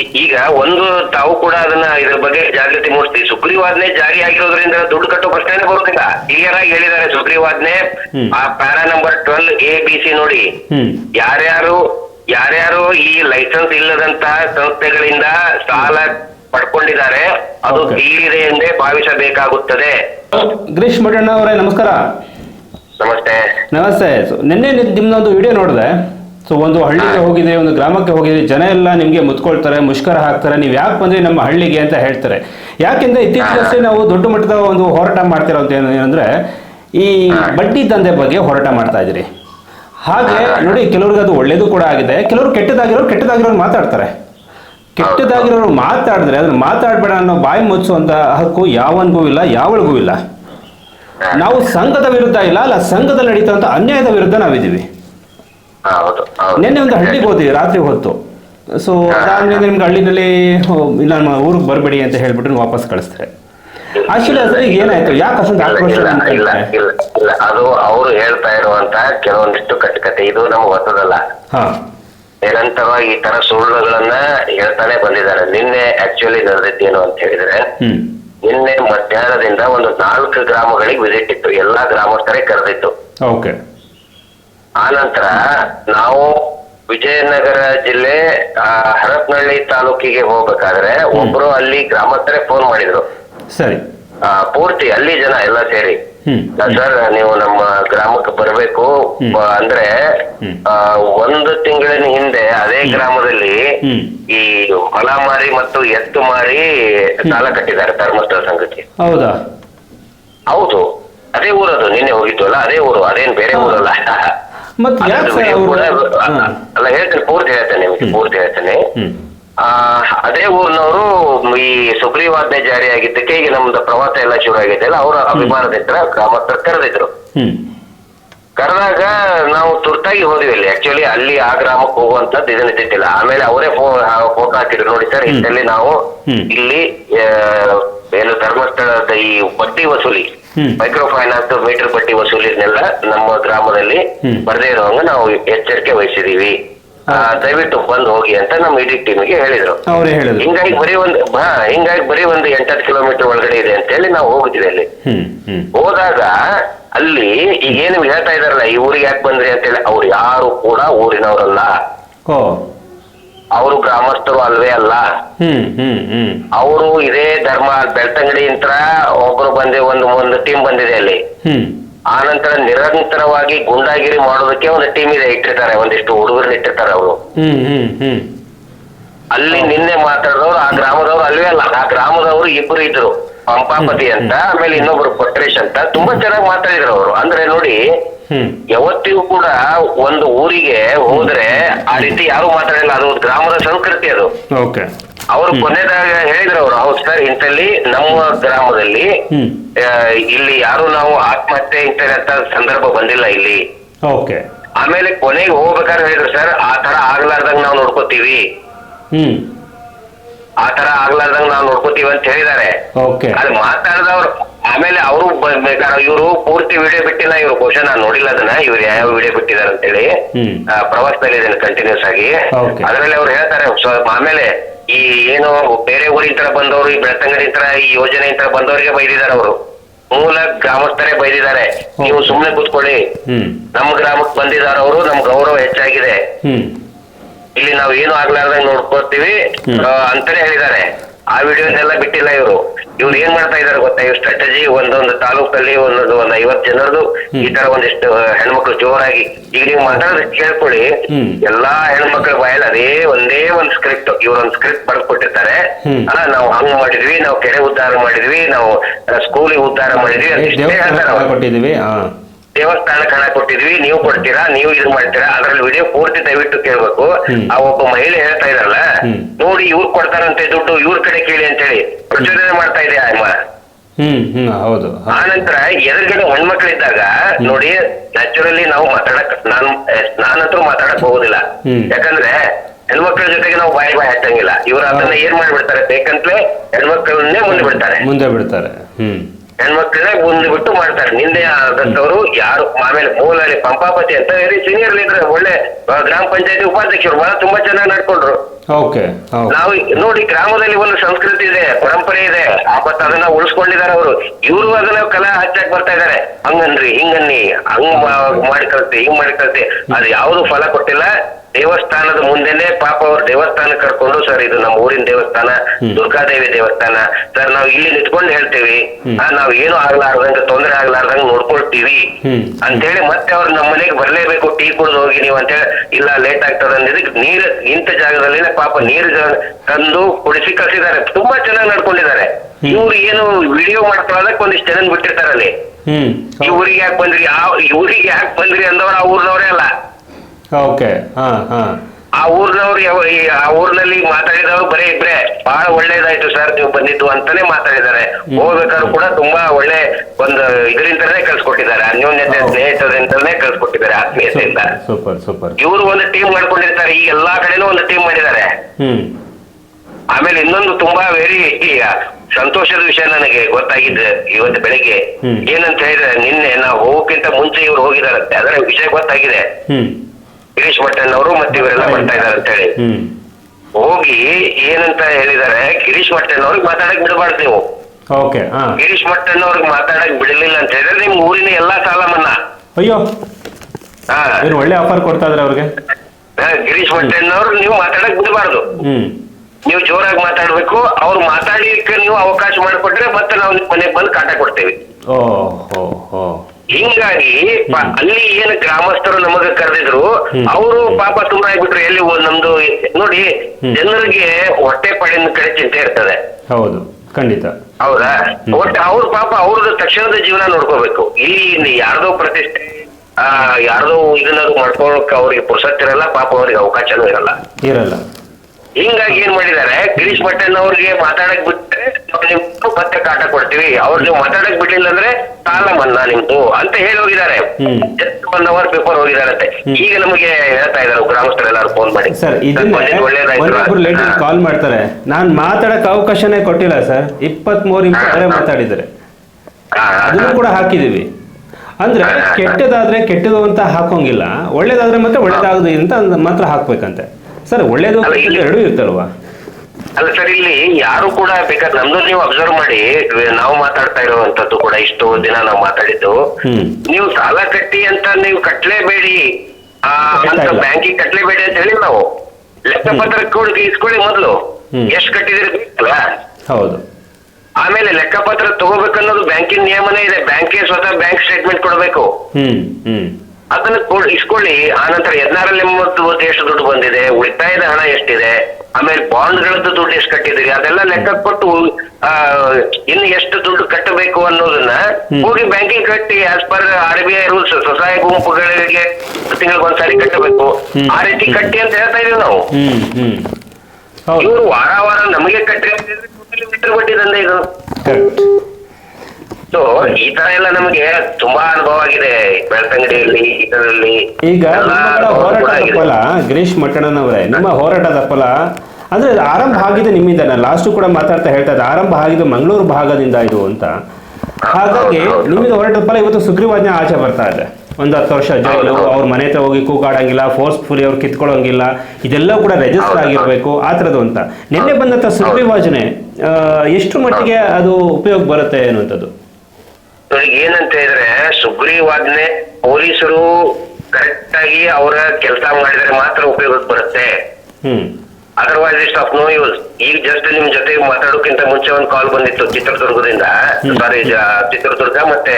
ಈಗ ಒಂದು ತಾವು ಕೂಡ ಅದನ್ನ ಇದ್ರ ಬಗ್ಗೆ ಜಾಗೃತಿ ಮೂಡಿಸ್ತೀವಿ. ಸುಗ್ರೀವಾಜ್ಞೆ ಜಾರಿ ಆಗಿರೋದ್ರಿಂದ ದುಡ್ಡು ಕಟ್ಟೋ ಪ್ರಶ್ನೆನೇ ಬರುದಿಲ್ಲ. ಕ್ಲಿಯರ್ ಆಗಿ ಹೇಳಿದ್ದಾರೆ ಸುಗ್ರೀವಾಜ್ಞೆ. ಆ para number twelve A B C ನೋಡಿ. ಯಾರ್ಯಾರು ಯಾರ್ಯಾರು ಈ ಲೈಸೆನ್ಸ್ ಇಲ್ಲದಂತಹ ಸಂಸ್ಥೆಗಳಿಂದ ಸಾಲ ಪಡ್ಕೊಂಡಿದ್ದಾರೆ ಅದು. ತೀರಿದೆ ಎಂದೇ ಭಾವಿಸಬೇಕಾಗುತ್ತದೆ. ಗಿರೀಶ್ ಮಠಣ್ಣ ಅವರೇ ನಮಸ್ಕಾರ. ನಮಸ್ತೆ. ನಮಸ್ತೆ. ನಿನ್ನೆ ನಿಮ್ದೊಂದು ವಿಡಿಯೋ ನೋಡಿದೆ. ಸೊ ಒಂದು ಹಳ್ಳಿಗೆ ಹೋಗಿದ್ರೆ ಒಂದು ಗ್ರಾಮಕ್ಕೆ ಹೋಗಿದ್ರೆ ಜನ ಎಲ್ಲ ನಿಮಗೆ ಮುತ್ಕೊಳ್ತಾರೆ, ಮುಷ್ಕರ ಹಾಕ್ತಾರೆ, ನೀವು ಯಾಕೆ ಬಂದ್ರಿ ನಮ್ಮ ಹಳ್ಳಿಗೆ ಅಂತ ಹೇಳ್ತಾರೆ. ಯಾಕೆಂದ್ರೆ ಇತ್ತೀಚೆಗಷ್ಟೇ ನಾವು ದೊಡ್ಡ ಮಟ್ಟದ ಒಂದು ಹೋರಾಟ ಮಾಡ್ತಿರೋ ಅಂತ ಏನು- ಏನಂದ್ರೆ, ಈ ಬಡ್ಡಿ ದಂಧೆ ಬಗ್ಗೆ ಹೋರಾಟ ಮಾಡ್ತಾ ಇದ್ದೀರಿ. ಹಾಗೆ ನೋಡಿ, ಕೆಲವ್ರಿಗೆ ಅದು ಒಳ್ಳೇದು ಕೂಡ ಆಗಿದೆ. ಕೆಲವರು ಕೆಟ್ಟದಾಗಿರೋರು ಕೆಟ್ಟದಾಗಿರೋರು ಮಾತಾಡ್ತಾರೆ. ಕೆಟ್ಟದಾಗಿರೋರು ಮಾತಾಡಿದ್ರೆ ಅದನ್ನ ಮಾತಾಡಬೇಡ ಅನ್ನೋ ಬಾಯಿ ಮುಚ್ಚುವಂತ ಹಕ್ಕು ಯಾವನಿಗೂ ಇಲ್ಲ, ಯಾವಳಿಗೂ ಇಲ್ಲ. ನಾವು ಸಂಘದ ವಿರುದ್ಧ ಇಲ್ಲ, ಅಲ್ಲ, ಸಂಘದಲ್ಲಿ ನಡೀತಾ ಅನ್ಯಾಯದ ವಿರುದ್ಧ ನಾವಿದ್ದೀವಿ. ನಿನ್ನೆ ಒಂದು ಹಳ್ಳಿಗೆ ಹೋದ್ವಿ ರಾತ್ರಿ ಹೊತ್ತು. ಸೊ ಅದಾದ್ಮೇಲೆ ನಿಮ್ಗೆ ಹಳ್ಳಿನಲ್ಲಿ ಇಲ್ಲ ನಮ್ಮ ಊರಿಗೆ ಬರಬೇಡಿ ಅಂತ ಹೇಳ್ಬಿಟ್ಟು ವಾಪಸ್ ಕಳಿಸ್ತಾರೆ. ಆಕ್ಚುಲಿ ಏನಾಯ್ತು? ಯಾಕೆ ಅಷ್ಟೊಂದು ಆಕ್ರೋಶ ಇಲ್ಲ ಇಲ್ಲ ಇಲ್ಲ ಇಲ್ಲ. ಅದು ಅವರು ಹೇಳ್ತಾ ಇರುವಂತ ಕೆಲವೊಂದಿಷ್ಟು ಕಟ್ಟುಕತೆ ಇದು ನಮ್ಗೆ ಹೊಸದಲ್ಲ ನಿರಂತರವಾಗಿ ಈ ತರ ಸುಳ್ಳುಗಳನ್ನ ಹೇಳ್ತಾನೆ ಬಂದಿದ್ದಾರೆ. ನಿನ್ನೆ ಆಕ್ಚುಲಿ ನಡೆದಿದ್ದೇನು ಅಂತ ಹೇಳಿದ್ರೆ ನಿನ್ನೆ ಮಧ್ಯಾಹ್ನದಿಂದ ಒಂದು ನಾಲ್ಕು ಗ್ರಾಮಗಳಿಗೆ ವಿಸಿಟ್ ಇತ್ತು. ಎಲ್ಲಾ ಗ್ರಾಮಸ್ಥರೇ ಕರೆದಿತ್ತು ಓಕೆ. ಆ ನಂತರ ನಾವು ವಿಜಯನಗರ ಜಿಲ್ಲೆ ಹರಪ್ನಹಳ್ಳಿ ತಾಲೂಕಿಗೆ ಹೋಗ್ಬೇಕಾದ್ರೆ ಒಬ್ರು ಅಲ್ಲಿ ಗ್ರಾಮಸ್ಥರೇ ಫೋನ್ ಮಾಡಿದ್ರು. ಸರಿ. ಆ, ಪೂರ್ತಿ ಅಲ್ಲಿ ಜನ ಎಲ್ಲ ಸೇರಿ. ಹ್ಮ್. ಸರ್ ನೀವು ನಮ್ಮ ಗ್ರಾಮಕ್ಕೆ ಬರಬೇಕು. ಅಂದ್ರೆ ಆ, ಒಂದು ತಿಂಗಳಿನ ಹಿಂದೆ ಅದೇ ಗ್ರಾಮದಲ್ಲಿ ಹ್ಮ್. ಈ ಹೊಲ ಮಾರಿ ಮತ್ತು ಎತ್ತು ಮಾರಿ ಸಾಲ ಕಟ್ಟಿದ್ದಾರೆ ಧರ್ಮಸ್ಥಳ ಸಂಘಕ್ಕೆ. ಹೌದಾ? ಹೌದು. ಅದೇ ಊರದು ನಿನ್ನೆ ಅಲ್ಲ ಅದೇ ಊರು ಅದೇನ್ ಬೇರೆ ಊರಲ್ಲ. ಮತ್ತೆ ಅಲ್ಲ ಹೇಳ್ತೇನೆ ಪೂರ್ತಿ ಹೇಳ್ತೇನೆ ನಿಮ್ಗೆ. ಪೂರ್ತಿ ಹೇಳ್ತೇನೆ. ಆ, ಅದೇ ಊರಿನವರು ಈ ಸುಗ್ರೀವಾಜ್ಞೆ ಜಾರಿ ಆಗಿದ್ದಕ್ಕೆ ಈಗ ನಮ್ದು ಪ್ರವಾಸ ಎಲ್ಲ ಶುರು ಆಗಿದೆ ಅಲ್ಲ ಅವರ ಅಭಿಮಾನದಿಂದ ಗ್ರಾಮಸ್ಥರು ಕರೆದಿದ್ರು ಕರೆದಾಗ ನಾವು ತುರ್ತಾಗಿ ಹೋದ್ವಿ ಅಲ್ಲಿ ಆಕ್ಚುಲಿ ಅಲ್ಲಿ ಆ ಗ್ರಾಮಕ್ಕೆ ಹೋಗುವಂತದ್ದು ಇದನ್ನ ಇದ್ದಿಲ್ಲ ಆಮೇಲೆ ಅವರೇ ಫೋಟೋ ಹಾಕಿದ್ರು ನೋಡಿ ಸರ್ ಇಲ್ಲಿ ನಾವು ಇಲ್ಲಿ ಏನು ಧರ್ಮಸ್ಥಳದ ಈ ಬಡ್ಡಿ ವಸೂಲಿ. ಮೈಕ್ರೋ ಫೈನಾನ್ಸ್ ಮೀಟರ್ ಬಡ್ಡಿ ವಸೂಲಿನೆಲ್ಲ ನಮ್ಮ ಗ್ರಾಮದಲ್ಲಿ ಬರದೇ ಇರೋವಂಗ ನಾವು ಎಚ್ಚರಿಕೆ ವಹಿಸಿದೀವಿ. ದಯವಿಟ್ಟು ಬಂದು ಹೋಗಿ ಅಂತ ನಮ್ಮ ಇಡೀ ಟೀಮ್ಗೆ ಹೇಳಿದ್ರು. ಹಿಂಗಾಗಿ ಬರೀ ಒಂದು ಹಾ ಹಿಂಗಾಗಿ ಬರೀ ಒಂದು ಎಂಟತ್ತು ಕಿಲೋಮೀಟರ್ ಒಳಗಡೆ ಇದೆ ಅಂತ ಹೇಳಿ ನಾವು ಹೋಗಿದ್ವಿ ಅಲ್ಲಿ. ಹೋದಾಗ ಅಲ್ಲಿ ಈಗ ಏನು ಹೇಳ್ತಾ ಇದಾರಲ್ಲ ಈ ಊರಿಗೆ ಯಾಕೆ ಬಂದ್ರಿ ಅಂತ ಹೇಳಿ ಅವ್ರು ಯಾರು ಕೂಡ ಊರಿನವರಲ್ಲ. ಅವರು ಗ್ರಾಮಸ್ಥರು ಅಲ್ವೇ ಅಲ್ಲ. ಹ್ಮ್ ಹ್ಮ್ ಹ್ಮ್. ಅವರು ಇದೇ ಧರ್ಮ ಬೆಳ್ತಂಗಡಿ ಅಂತ ಒಬ್ರು ಬಂದಿ ಒಂದು ಒಂದು ಟೀಮ್ ಬಂದಿದೆ ಅಲ್ಲಿ. ಹ್ಮ್. ಆ ನಂತರ ನಿರಂತರವಾಗಿ ಗುಂಡಾಗಿರಿ ಮಾಡೋದಕ್ಕೆ ಒಂದು ಟೀಮ್ ಇದೆ ಇಟ್ಟಿರ್ತಾರೆ ಒಂದಿಷ್ಟು ಹುಡುಗರನ್ನ ಇಟ್ಟಿರ್ತಾರೆ ಅವರು. ಹ್ಮ್ ಹ್ಮ್ ಹ್ಮ್. ಅಲ್ಲಿ ನಿನ್ನೆ ಮಾತಾಡಿದವರು ಆ ಗ್ರಾಮದವರು ಅಲ್ವೇ ಅಲ್ಲ. ಆ ಗ್ರಾಮದವರು ಇಬ್ಬರು ಇದ್ರು ಪಂಪಾಪತಿ ಅಂತ ಆಮೇಲೆ ಇನ್ನೊಬ್ರು ಕೊಟ್ರೇಶ್ ಅಂತ. ತುಂಬಾ ಚೆನ್ನಾಗಿ ಮಾತಾಡಿದ್ರು ಅವರು. ಅಂದ್ರೆ ನೋಡಿ ಯಾವತ್ತಿಗೂ ಕೂಡ ಒಂದು ಊರಿಗೆ ಹೋದ್ರೆ ಆ ರೀತಿ ಯಾರು ಮಾತಾಡಿಲ್ಲ. ಅದು ಗ್ರಾಮದ ಸಂಸ್ಕೃತಿ ಅದು. ಓಕೆ. ಅವರು. ಕೊನೆದಾಗ ಹೇಳಿದ್ರು ಅವರು ಹೌದು ಸರ್ ಇಂಥಲ್ಲಿ ನಮ್ಮ ಗ್ರಾಮದಲ್ಲಿ ಇಲ್ಲಿ ಯಾರು ನಾವು ಆತ್ಮಹತ್ಯೆ ಇಂಥ ಸಂದರ್ಭ ಬಂದಿಲ್ಲ ಇಲ್ಲಿ. ಓಕೆ. ಆಮೇಲೆ ಕೊನೆಗೆ ಹೋಗ್ಬೇಕಾದ್ರೆ ಹೇಳಿದ್ರು ಸರ್ ಆ ತರ ಆಗ್ಲಾರ್ದಂಗ್ ನಾವು ನೋಡ್ಕೋತೀವಿ. ಆ ತರ ಆಗ್ಲಾರ್ದಂಗ್ ನಾವು ನೋಡ್ಕೋತೀವಿ ಅಂತ ಹೇಳಿದ್ದಾರೆ. ಅಲ್ಲಿ ಮಾತಾಡಿದವ್ರು ಆಮೇಲೆ ಅವರು ಬೇಕಾದ್ರೆ ಇವರು ಪೂರ್ತಿ ವಿಡಿಯೋ ಬಿಟ್ಟಿಲ್ಲ ಇವರು ಬಹುಶಃ ನಾನು ನೋಡಿಲ್ಲ ಅದನ್ನ ಇವ್ರು ಯಾವ ವಿಡಿಯೋ ಬಿಟ್ಟಿದ್ದಾರೆ ಅಂತ ಹೇಳಿ ಆ, ಪ್ರವಾಸದಲ್ಲಿ ಇದ್ದೇನೆ ಕಂಟಿನ್ಯೂಸ್ ಆಗಿ. ಅದರಲ್ಲಿ ಅವ್ರು ಹೇಳ್ತಾರೆ ಸ್ವಲ್ಪ ಆಮೇಲೆ ಈ ಏನು ಬೇರೆ ಊರಿನ ತರ ಬಂದವರು ಈ ಬೆಳತಂಗಡಿ ತರ ಈ ಯೋಜನೆ ತರ ಬಂದವರಿಗೆ ಬೈದಿದ್ದಾರೆ ಅವರು. ಮೂಲ ಗ್ರಾಮಸ್ಥರೇ ಬೈದಿದ್ದಾರೆ. ನೀವು ಸುಮ್ಮನೆ ಸುಮ್ನೆ ಕೂತ್ಕೊಳ್ಳಿ. ನಮ್ಮ ಗ್ರಾಮಕ್ಕೆ ಬಂದಿದ್ದಾರೆ ಅವರು ನಮ್ ಗೌರವ ಹೆಚ್ಚಾಗಿದೆ. ಇಲ್ಲಿ ನಾವು ಏನು ಆಗ್ಲಾರ್ದಂಗ್ ನೋಡ್ಕೋತೀವಿ ಅಂತಾನೆ ಹೇಳಿದ್ದಾರೆ. ಆ ವಿಡಿಯೋನೆಲ್ಲ ಬಿಟ್ಟಿಲ್ಲ ಇವರು. ಇವ್ರು ಏನ್ ಮಾಡ್ತಾ ಇದಾರೆ ಗೊತ್ತಾ? ಇವ್ರ ಸ್ಟ್ರಾಟಜಿ ಒಂದೊಂದು ತಾಲೂಕಲ್ಲಿ ಒಂದೊಂದು ಒಂದ್ ಐವತ್ ಜನರದು ಈ ತರ ಒಂದಿಷ್ಟು ಹೆಣ್ಮಕ್ಳು ಜೋರಾಗಿ ಈಗ ನೀವು ಮಾತಾಡೋದ್ ಕೇಳ್ಕೊಳ್ಳಿ. ಎಲ್ಲಾ ಹೆಣ್ಮಕ್ಳ ಬಾಯಲ್ಲಿ ಅದೇ ಒಂದೇ ಒಂದ್ ಸ್ಕ್ರಿಪ್ಟ್ ಇವ್ರೊಂದ್ ಸ್ಕ್ರಿಪ್ಟ್ ಬರ್ಕೊಟ್ಟಿರ್ತಾರೆ. ಅಲ್ಲ ನಾವು ಹಂಗ್ ಮಾಡಿದ್ವಿ ನಾವು ಕೆರೆ ಉದ್ಧಾರ ಮಾಡಿದ್ವಿ ನಾವು ಸ್ಕೂಲಿಗೆ ಉದ್ಧಾರ ಮಾಡಿದ್ವಿ ಅಂತ ಇಷ್ಟೇ ಹೇಳ್ತಾರೆ ಅವ್ರು. ಕೊಟ್ಟಿದ್ದೀವಿ ಹಾ ದೇವಸ್ಥಾನಕ್ಕೆ ಹಣ ಕೊಟ್ಟಿದ್ವಿ ನೀವು ಕೊಡ್ತೀರಾ ನೀವು ಇದು ಮಾಡ್ತೀರಾ ಅದ್ರಲ್ಲಿ ವಿಡಿಯೋ ಪೂರ್ತಿ ದಯವಿಟ್ಟು ಕೇಳ್ಬೇಕು. ಆ ಒಬ್ಬ ಮಹಿಳೆ ಹೇಳ್ತಾ ಇದ್ರಲ್ಲ ನೋಡಿ ಇವ್ರು ಕೊಡ್ತಾರಂತೆ ದುಡ್ಡು ಇವ್ರ ಕಡೆ ಕೇಳಿ ಅಂತೇಳಿ. ಪ್ರಚೋದನೆ ಮಾಡ್ತಾ ಇದೆ ಅಮ್ಮ ಹ್ಮ್ ಹೌದು. ಆ ನಂತರ ಎದುರುಗಡೆ ಹೆಣ್ಮಕ್ಳಿದ್ದಾಗ ನೋಡಿ ನ್ಯಾಚುರಲಿ ನಾವು ಮಾತಾಡಕ್ ನಾನ್ ನಾನಂತೂ ಮಾತಾಡಕ್ ಹೋಗುದಿಲ್ಲ. ಯಾಕಂದ್ರೆ ಹೆಣ್ಮಕ್ಳ ಜೊತೆಗೆ ನಾವು ಬಾಯಿ ಬಾಯಿ ಹಾಕಂಗಿಲ್ಲ ಇವರು ಅದನ್ನ ಏನ್ ಮಾಡ್ಬಿಡ್ತಾರೆ ಬೇಕಂತಲೇ ಹೆಣ್ಮಕ್ಳನ್ನೇ ಮುಂದೆ ಬಿಡ್ತಾರೆ. ಮುಂದೆ ಬಿಡ್ತಾರೆ. ಹ್ಮ್. ಹೆಣ್ಮಕ್ಳನ್ನೇ ಮುಂದೆ ಬಿಟ್ಟು ಮಾಡ್ತಾರೆ. ನಿನ್ನೆ ಆದಂತವ್ರು ಯಾರು? ಆಮೇಲೆ ಮೂಲಲ್ಲಿ ಪಂಪಾಪತಿ ಅಂತ ಹೇಳಿ ಸೀನಿಯರ್ ಲೀಡರ್ ಒಳ್ಳೆ ಗ್ರಾಮ ಪಂಚಾಯತಿ ಉಪಾಧ್ಯಕ್ಷರು ಬಹಳ ತುಂಬಾ ಚೆನ್ನಾಗಿ ನಡ್ಕೊಂಡ್ರು. ಓಕೆ ನಾವು ನೋಡಿ ಗ್ರಾಮದಲ್ಲಿ ಒಂದು ಸಂಸ್ಕೃತಿ ಇದೆ ಪರಂಪರೆ ಇದೆ. ಬಟ್ ಅದನ್ನ ಉಳಿಸ್ಕೊಂಡಿದ್ದಾರೆ ಅವರು. ಇವರು ಅದನ್ನ ಕಲಾ ಹಚ್ಚಾಕ್ ಬರ್ತಾ ಇದಾರೆ ಹಂಗನ್ರಿ ಹಿಂಗನ್ನಿ ಹಂಗ್ ಮಾಡಿ ಕಳ್ಸಿ ಹಿಂಗ್ ಮಾಡಿ ಕಳ್ಸಿ. ಅದು ಯಾವ್ದು ಫಲ ಕೊಟ್ಟಿಲ್ಲ. ದೇವಸ್ಥಾನದ ಮುಂದೆನೆ ಪಾಪ ಅವ್ರು ದೇವಸ್ಥಾನ ಕರ್ಕೊಂಡು ಸರ್ ಇದು ನಮ್ಮ ಊರಿನ ದೇವಸ್ಥಾನ ದುರ್ಗಾದೇವಿ ದೇವಸ್ಥಾನ. ಸರ್ ನಾವು ಇಲ್ಲಿ ನಿಂತ್ಕೊಂಡು ಹೇಳ್ತೀವಿ. ನಾವು ಏನು ಆಗ್ಲಾರ್ದಂಗ ತೊಂದರೆ ಆಗ್ಲಾರ್ದಂಗ ನೋಡ್ಕೊಳ್ತೀವಿ. ಅಂತ ಅಂತೇಳಿ ಮತ್ತೆ ಅವ್ರು ನಮ್ಮ ಮನೆಗೆ ಬರ್ಲೇಬೇಕು ಟೀ ಕುಡಿದು ಹೋಗಿ ನೀವು ಅಂತೇಳಿ ಇಲ್ಲ ಲೇಟ್ ಆಗ್ತದ ಅಂದಿದ್ದಕ್ಕೆ ನೀರ್ ಇಂಥ ಜಾಗದಲ್ಲಿ ಪಾಪ ನೀರು ತಂದು ಕುಡಿಸಿ ಕಳಿಸಿದ್ದಾರೆ. ತುಂಬಾ ಚೆನ್ನಾಗಿ ನಡ್ಕೊಂಡಿದ್ದಾರೆ. ಇವ್ರು ಏನು ವಿಡಿಯೋ ಮಾಡ್ಕೊಳ್ಳೋದಕ್ಕೆ ಒಂದಿಷ್ಟು ಜನ ಬಿಟ್ಟಿರ್ತಾರಲ್ಲಿ ಅಲ್ಲಿ. ಇವ್ರಿಗೆ ಯಾಕೆ ಬಂದ್ರಿ? ಇವ್ರಿಗೆ ಯಾಕೆ ಬಂದ್ರಿ ಅಂದವ್ರ ಆ ಊರ್ನವರೇ ಅಲ್ಲ. ಓಕೆ ಹಾ ಹಾ. ಆ ಊರ್ನವ್ರು ಯಾವ- ಈ ಆ ಊರ್ನಲ್ಲಿ ಮಾತಾಡಿದವರು ಬರೀ ಇಬ್ರೆ. ಬಹಳ ಒಳ್ಳೇದಾಯ್ತು ಸರ್ ನೀವು ಬಂದಿದ್ದು ಅಂತಾನೆ ಮಾತಾಡಿದ್ದಾರೆ. ಹೋಗ್ಬೇಕಾದ್ರು ಕೂಡ ತುಂಬಾ ಒಳ್ಳೆ ಒಂದು ಇದರಿಂದಲೇ ಕಳ್ಸಿಕೊಟ್ಟಿದ್ದಾರೆ. ಅನ್ಯೋನ್ಯತೆ ಹೌದು. ಸ್ನೇಹಿತರಿಂದಲೇ ಕಳ್ಸಿಕೊಟ್ಟಿದ್ದಾರೆ ಆತ್ಮೀಯತೆಯಿಂದ. ಸೂಪರ್ ಸೂಪರ್ ಇವರು ಒಂದು ಟೀಮ್ ಮಾಡ್ಕೊಂಡಿರ್ತಾರೆ. ಈ ಎಲ್ಲಾ ಕಡೆನೂ ಒಂದು ಟೀಮ್ ಮಾಡಿದ್ದಾರೆ. ಹ್ಮ್. ಆಮೇಲೆ ಇನ್ನೊಂದು ತುಂಬಾ ವೆರಿ ಸಂತೋಷದ ವಿಷಯ ನನಗೆ ಗೊತ್ತಾಗಿದ್ದು ಇವತ್ತು ಬೆಳಿಗ್ಗೆ. ಹ್ಮ್. ಏನಂತ ಹೇಳಿದ್ರೆ ನಿನ್ನೆ ನಾವು ಹೋಗಕ್ಕಿಂತ ಮುಂಚೆ ಇವ್ರು ಹೋಗಿದಾರಂತೆ ಅದರ ವಿಷಯ ಗೊತ್ತಾಗಿದೆ. ಹ್ಮ್. ಗಿರೀಶ್ ಮಠನ್ ಅವರು ಮತ್ತೆ ಇವರೆಲ್ಲ ಬರ್ತಾ ಇದಾರೆ ಅಂತ ಹೇಳಿ ಹೋಗಿ ಏನಂತ ಹೇಳಿದಾರೆ ಗಿರೀಶ್ ಮಠನ್ ಅವ್ರಿಗೆ ಮಾತಾಡಕ್ ಬಿಡಬಾರ್ದು ನೀವು. ಗಿರೀಶ್ ಮಠನ್ ಅವ್ರಿಗೆ ಮಾತಾಡಕ್ ಬಿಡಲಿಲ್ಲ ಅಂತ ಹೇಳಿದ್ರೆ ನಿಮ್ ಊರಿನ ಎಲ್ಲಾ ಸಾಲ ಮನ್ನಾ ಅಯ್ಯೋ ಒಳ್ಳೆ ಆಫರ್ ಕೊಡ್ತಾ ಇದ್ರೆ ಅವ್ರಿಗೆ. ಹಾ, ಗಿರೀಶ್ ಮಠನ್ ಅವ್ರು ನೀವು ಮಾತಾಡಕ್ ಬಿಡಬಾರ್ದು. ನೀವು ಜೋರಾಗಿ ಮಾತಾಡ್ಬೇಕು ಅವ್ರು ಮಾತಾಡ್ಲಿಕ್ಕೆ ನೀವು ಅವಕಾಶ ಮಾಡಿಕೊಟ್ರೆ ಮತ್ತೆ ನಾವು ಮನೆಗೆ ಬಂದು ಕಾಟ ಕೊಡ್ತೇವೆ. ಹಿಂಗಾಗಿ ಪ- ಅಲ್ಲಿ ಏನ್ ಗ್ರಾಮಸ್ಥರು ನಮಗ ಕರೆದಿದ್ರು. ಅವರು ಪಾಪ ತುಂಬಾ ಆಗ್ಬಿಟ್ರು ಎಲ್ಲಿ ಒಂದ್ ನಮ್ದು ನೋಡಿ ಜನರಿಗೆ ಹೊಟ್ಟೆ ಪಾಡಿನ ಕಡೆ ಚಿಂತೆ ಇರ್ತದೆ. ಹೌದು ಖಂಡಿತ. ಹೌದಾ? ಒಟ್ಟು ಅವ್ರ ಪಾಪ ಅವ್ರದ್ದು ತಕ್ಷಣದ ಜೀವನ ನೋಡ್ಕೋಬೇಕು. ಇಲ್ಲಿ ಇಲ್ಲಿ ಯಾರ್ದೋ ಪ್ರತಿಷ್ಠೆ ಆ ಯಾರ್ದೋ ಇದನ್ನ ಮಾಡ್ಕೊಳಕ್ ಅವ್ರಿಗೆ ಪುರ್ಸತ್ತಿರಲ್ಲ ಪಾಪ ಅವ್ರಿಗೆ ಅವಕಾಶನೂ ಇರಲ್ಲ. ಇರಲ್ಲ. ಹಿಂಗಾಗಿ ಏನ್ ಮಾಡಿದ್ದಾರೆ ಗಿರೀಶ್ ಮಟ್ಟನ್ ಅವ್ರಿಗೆ ಮಾತಾಡಕ್ ಬಿಟ್ರೆ ನಾವು ನಿಮ್ಗೆ ಮತ್ತೆ ಕಾಟ ಕೊಡ್ತೀವಿ. ಅವ್ರು ನೀವು ಮಾತಾಡಕ್ ಬಿಡ್ಲಿಲ್ಲ ಅಂದ್ರೆ ಸಾಲ ಮನ್ನಾ ನಿಮ್ದು ಅಂತ ಹೇಳಿ ಹೋಗಿದ್ದಾರೆ. ಜಸ್ಟ್ ಒನ್ ಅವರ್ ಪೇಪರ್ ಹೋಗಿದಾರಂತೆ ಈಗ ನಮಗೆ ಹೇಳ್ತಾ ಇದಾರೆ ಗ್ರಾಮಸ್ಥರೆಲ್ಲಾರು ಫೋನ್ ಮಾಡಿ. ಸರ್ ಒಳ್ಳೇದಾಯ್ತು. ಕಾಲ್ ಮಾಡ್ತಾರೆ. ನಾನ್ ಮಾತಾಡಕ್ ಅವಕಾಶನೇ ಕೊಟ್ಟಿಲ್ಲ ಸರ್. ಇಪ್ಪತ್ತ್ ಮೂರು ಅವರೇ ಮಾತಾಡಿದ್ದಾರೆ. ಅದನ್ನು ಕೂಡ ಹಾಕಿದೀವಿ ಅಂದ್ರೆ ಕೆಟ್ಟದಾದ್ರೆ ಕೆಟ್ಟದು ಅಂತ ಹಾಕೋಂಗಿಲ್ಲ. ಒಳ್ಳೇದಾದ್ರೆ ಮತ್ತೆ ಒಳ್ಳೇದಾಗದು ಅಂತ ಮಾತ್ರ ಹಾಕ್ಬೇಕಂತೆ. ಸರ್ ಒಳ್ಳೇದು ಎರಡೂ ಇರ್ತಲ್ವಾ ಅಲ್ಲ ಸರ್ ಇಲ್ಲಿ ಯಾರು ಕೂಡ ಬೇಕಾದ್ರೆ ನಮ್ದು ನೀವು ಅಬ್ಸರ್ವ್ ಮಾಡಿ ನಾವು ಮಾತಾಡ್ತಾ ಇರುವಂತದ್ದು ಕೂಡ ಇಷ್ಟು ದಿನ ನಾವು ಮಾತಾಡಿದ್ದು. ನೀವು ಸಾಲ ಕಟ್ಟಿ ಅಂತ ನೀವು ಕಟ್ಲೇಬೇಡಿ. ಅಂತ. ಬ್ಯಾಂಕಿಗೆ ಕಟ್ಲೇಬೇಡಿ ಅಂತ ಹೇಳಿ ನಾವು. ಲೆಕ್ಕಪತ್ರ ಪತ್ರ ಇಸ್ಕೊಳ್ಳಿ ಮೊದಲು. ಎಷ್ಟು ಕಟ್ಟಿದಿರಿ ಹೌದು. ಆಮೇಲೆ ಲೆಕ್ಕಪತ್ರ ತಗೋಬೇಕನ್ನೋದು ಬ್ಯಾಂಕಿನ ನಿಯಮನೇ ಇದೆ. ಬ್ಯಾಂಕೇ ಸ್ವತಃ ಬ್ಯಾಂಕ್ ಸ್ಟೇಟ್ಮೆಂಟ್ ಕೊಡಬೇಕು. ಅದನ್ನ ಇಸ್ಕೊಳ್ಳಿ. ಆ ನಂತರ ಎದ್ನಾರಲ್ಲಿ ಎಷ್ಟು ದುಡ್ಡು ಬಂದಿದೆ? ಉಳಿತಾಯದ ಹಣ ಎಷ್ಟಿದೆ? ಆಮೇಲೆ ಬಾಂಡ್ಗಳದ್ದು ದುಡ್ಡು ಎಷ್ಟು ಕಟ್ಟಿದಿರಿ ಅದೆಲ್ಲ ಲೆಕ್ಕ ಕೊಟ್ಟು ಇನ್ನು ಎಷ್ಟು ದುಡ್ಡು ಕಟ್ಟಬೇಕು ಅನ್ನೋದನ್ನ. ಹೋಗಿ ಬ್ಯಾಂಕಿಂಗ್ ಕಟ್ಟಿ as per R B I rules ಸ್ವಸಹಾಯ ಗುಂಪುಗಳಿಗೆ ತಿಂಗಳಿಗೆ ಒಂದ್ಸಾರಿ ಕಟ್ಟಬೇಕು. ಆ ರೀತಿ ಕಟ್ಟಿ ಅಂತ ಹೇಳ್ತಾ ಇದೀವಿ ನಾವು. ಇವರು ವಾರ ವಾರ ನಮಗೆ ಕಟ್ಟಿ ಬಡ್ಡಿ ದಂಧೆ ಇದು. ಕರೆಕ್ಟ್ ಸೊ ಈ ತರ ಎಲ್ಲ ನಮಗೆ ತುಂಬಾ ಅನುಭವ ಆಗಿದೆ ಬೆಳ್ತಂಗಡಿಯಲ್ಲಿ ಇದರಲ್ಲಿ ಈಗ ಹೋರಾಟ ಆಗಿದೆ. ತಪ್ಪಲ್ಲ ಗಿರೀಶ್ ಮಟ್ಟಣ್ಣನವರೇ ನಿಮ್ಮ ಹೋರಾಟ ತಪ್ಪಲ್ಲ ಅಂದ್ರೆ ಆರಂಭ ಆಗಿದೆ ನಿಮ್ಮಿಂದ ಲಾಸ್ಟು ಕೂಡ ಮಾತಾಡ್ತಾ ಹೇಳ್ತಾ ಇದ್ದ ಆರಂಭ ಆಗಿದ್ದು ಮಂಗಳೂರು ಭಾಗದಿಂದ ಇದು ಅಂತ. ಹಾಗಾಗಿ. ನಿಮ್ಮಿಂದ ಹೋರಾಟ ತಪ್ಪಲ್ಲ ಇವತ್ತು ಸುಗ್ರೀವಾಜ್ಞೆ ಆಚೆ ಬರ್ತಾ ಇದೆ. ಒಂದು ಹತ್ತು ವರ್ಷ ಜೈಲು. ಅವ್ರ ಮನೆ ಹತ್ರ ಹೋಗಿ ಕೂಗಾಡಂಗಿಲ್ಲ ಫೋರ್ಸ್ಫುಲಿ ಅವ್ರು ಕಿತ್ಕೊಳ್ಳೋಂಗಿಲ್ಲ ಇದೆಲ್ಲ ಕೂಡ ರಿಜಿಸ್ಟರ್ ಆಗಿರ್ಬೇಕು ಆ ಥರದ್ದು ಅಂತ. ನಿನ್ನೆ ಬಂದಂಥ ಸುಗ್ರೀವಾಜ್ಞೆ ಎಷ್ಟು ಮಟ್ಟಿಗೆ ಅದು ಉಪಯೋಗ ಬರುತ್ತೆ ಅನ್ನುವಂಥದ್ದು? ನೋಡಿ ಏನಂತ ಹೇಳಿದ್ರೆ ಸುಗ್ರೀವಾಜ್ಞೆ ಪೊಲೀಸರು ಕರೆಕ್ಟ್ ಆಗಿ ಅವರ ಕೆಲಸ ಮಾಡಿದ್ರೆ ಮಾತ್ರ ಉಪಯೋಗಕ್ಕೆ ಬರುತ್ತೆ. Otherwise it's of no use ಈಗ ಜಸ್ಟ್ ನಿಮ್ ಜೊತೆ ಮಾತಾಡೋಕ್ಕಿಂತ ಮುಂಚೆ ಒಂದು ಕಾಲ್ ಬಂದಿತ್ತು ಚಿತ್ರದುರ್ಗದಿಂದ. ಸಾರಿ ಚಿತ್ರದುರ್ಗ ಮತ್ತೆ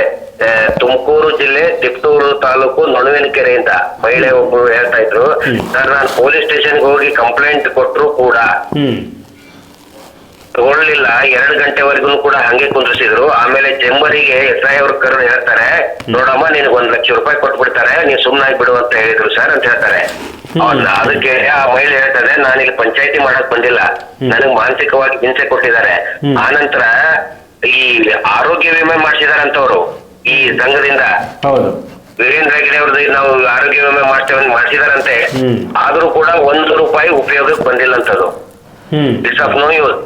ತುಮಕೂರು ಜಿಲ್ಲೆ ತಿಪ್ಟೂರು ತಾಲೂಕು ನೊಣವಿನಕೆರೆಯಿಂದ ಮಹಿಳೆ ಒಬ್ರು ಹೇಳ್ತಾ ಇದ್ರು. ಸರ್ ನಾನು ಪೊಲೀಸ್ ಸ್ಟೇಷನ್ಗೆ ಹೋಗಿ ಕಂಪ್ಲೇಂಟ್ ಕೊಟ್ಟರು ಕೂಡ ಹ್ಮ್ ಎರಡ್ ಗಂಟೆವರೆಗೂ ಕೂಡ ಹಂಗೆ ಕುಂದ್ರಿಸಿದ್ರು. ಆಮೇಲೆ ಚೆಂಬರಿಗೆ ಎಸ್ ಐ ಅವ್ರ ಕರೆದು ಹೇಳ್ತಾರೆ ನೋಡಮ್ಮ ನಿನಗೆ ಒಂದ್ ಲಕ್ಷ ರೂಪಾಯಿ ಕೊಟ್ಬಿಡ್ತಾರೆ ನೀನ್ ಸುಮ್ಮನಾಗಿ ಬಿಡು ಅಂತ ಹೇಳಿದ್ರು ಸರ್ ಅಂತ ಹೇಳ್ತಾರೆ. ಅದಕ್ಕೆ ಆ ಮಹಿಳೆ ಹೇಳ್ತಾರೆ ನಾನು ಇಲ್ಲಿ ಪಂಚಾಯತಿ ಮಾಡಕ್ ಬಂದಿಲ್ಲ. ನನಗ್ ಮಾನಸಿಕವಾಗಿ ಹಿಂಸೆ ಕೊಟ್ಟಿದ್ದಾರೆ. ಆ ನಂತರ ಈ ಆರೋಗ್ಯ ವಿಮೆ ಮಾಡಿಸಿದಾರಂತವ್ರು ಈ ಸಂಘದಿಂದ. ವೀರೇಂದ್ರ ಗಿರಿ ಅವ್ರದ್ದು ನಾವು ಆರೋಗ್ಯ ವಿಮೆ ಮಾಡ್ತೇವೆ ಮಾಡಿಸಿದಾರಂತೆ. ಆದ್ರೂ ಕೂಡ ಒಂದು ರೂಪಾಯಿ ಉಪಯೋಗಕ್ಕೆ ಬಂದಿಲ್ಲ ಅಂತದು ಇಟ್ಸ್ ಆಫ್ ನೋ ಯೂಸ್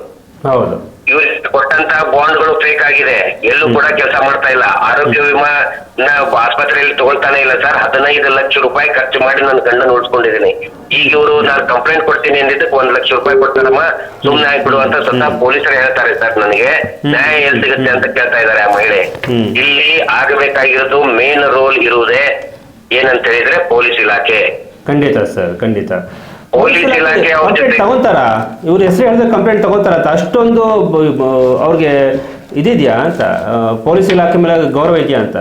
ಹೌದು. ಇವರು ಕೊಟ್ಟಂತ ಬಾಂಡ್ಗಳು ಫೇಕ್ ಆಗಿದೆ. ಎಲ್ಲೂ ಕೂಡ ಕೆಲಸ ಮಾಡ್ತಾ ಇಲ್ಲ. ಆರೋಗ್ಯ ವಿಮಾ ಆಸ್ಪತ್ರೆಯಲ್ಲಿ ತಗೊಳ್ತಾನೆ ಇಲ್ಲ ಸರ್. ಹದಿನೈದು ಲಕ್ಷ ರೂಪಾಯಿ ಖರ್ಚು ಮಾಡಿ ನನ್ನ ಗಂಡನ ಉಳಿಸ್ಕೊಂಡಿದ್ದೀನಿ. ಈಗ ಇವರು ನಾನು ಕಂಪ್ಲೇಂಟ್ ಕೊಡ್ತೀನಿ ಅಂದಿದ್ದಕ್ಕೆ ಒಂದ್ ಲಕ್ಷ ರೂಪಾಯಿ ಕೊಡ್ತಾರಮ್ಮ. ಸುಮ್ನೆ ಆಗ್ಬಿಡು ಅಂತ ಸ್ವತಃ ಪೊಲೀಸರು ಹೇಳ್ತಾರೆ ಸರ್ ನನಗೆ. ನ್ಯಾಯ ಎಲ್ಲಿ ಸಿಗುತ್ತೆ ಅಂತ ಕೇಳ್ತಾ ಇದ್ದಾರೆ ಆ ಮಹಿಳೆ. ಇಲ್ಲಿ ಆಗಬೇಕಾಗಿರೋದು ಮೇನ್ ರೋಲ್ ಇರುವುದೇ ಏನಂತ ಹೇಳಿದ್ರೆ ಪೊಲೀಸ್ ಇಲಾಖೆ. ಖಂಡಿತ ಸರ್ ಖಂಡಿತ. ಪೊಲೀಸ್ ಇಲಾಖೆ ಅವ್ರ ಕಂಪ್ಲೇಂಟ್ ಜೊತೆ- ತಗೊಂತಾರ? ಇವ್ರ ಹೆಸರು ಹೇಳಿದ್ರೆ ಕಂಪ್ಲೇಂಟ್ ತಗೋತಾರ ಅಂತ. ಅಷ್ಟೊಂದು ಬ- ಬ- ಅವ್ರಿಗೆ ಇದಿದ್ಯಾ ಅಂತ? ಆ, ಪೊಲೀಸ್ ಇಲಾಖೆ ಮೇಲೆ ಗೌರವ ಇದೆಯಾ ಅಂತ?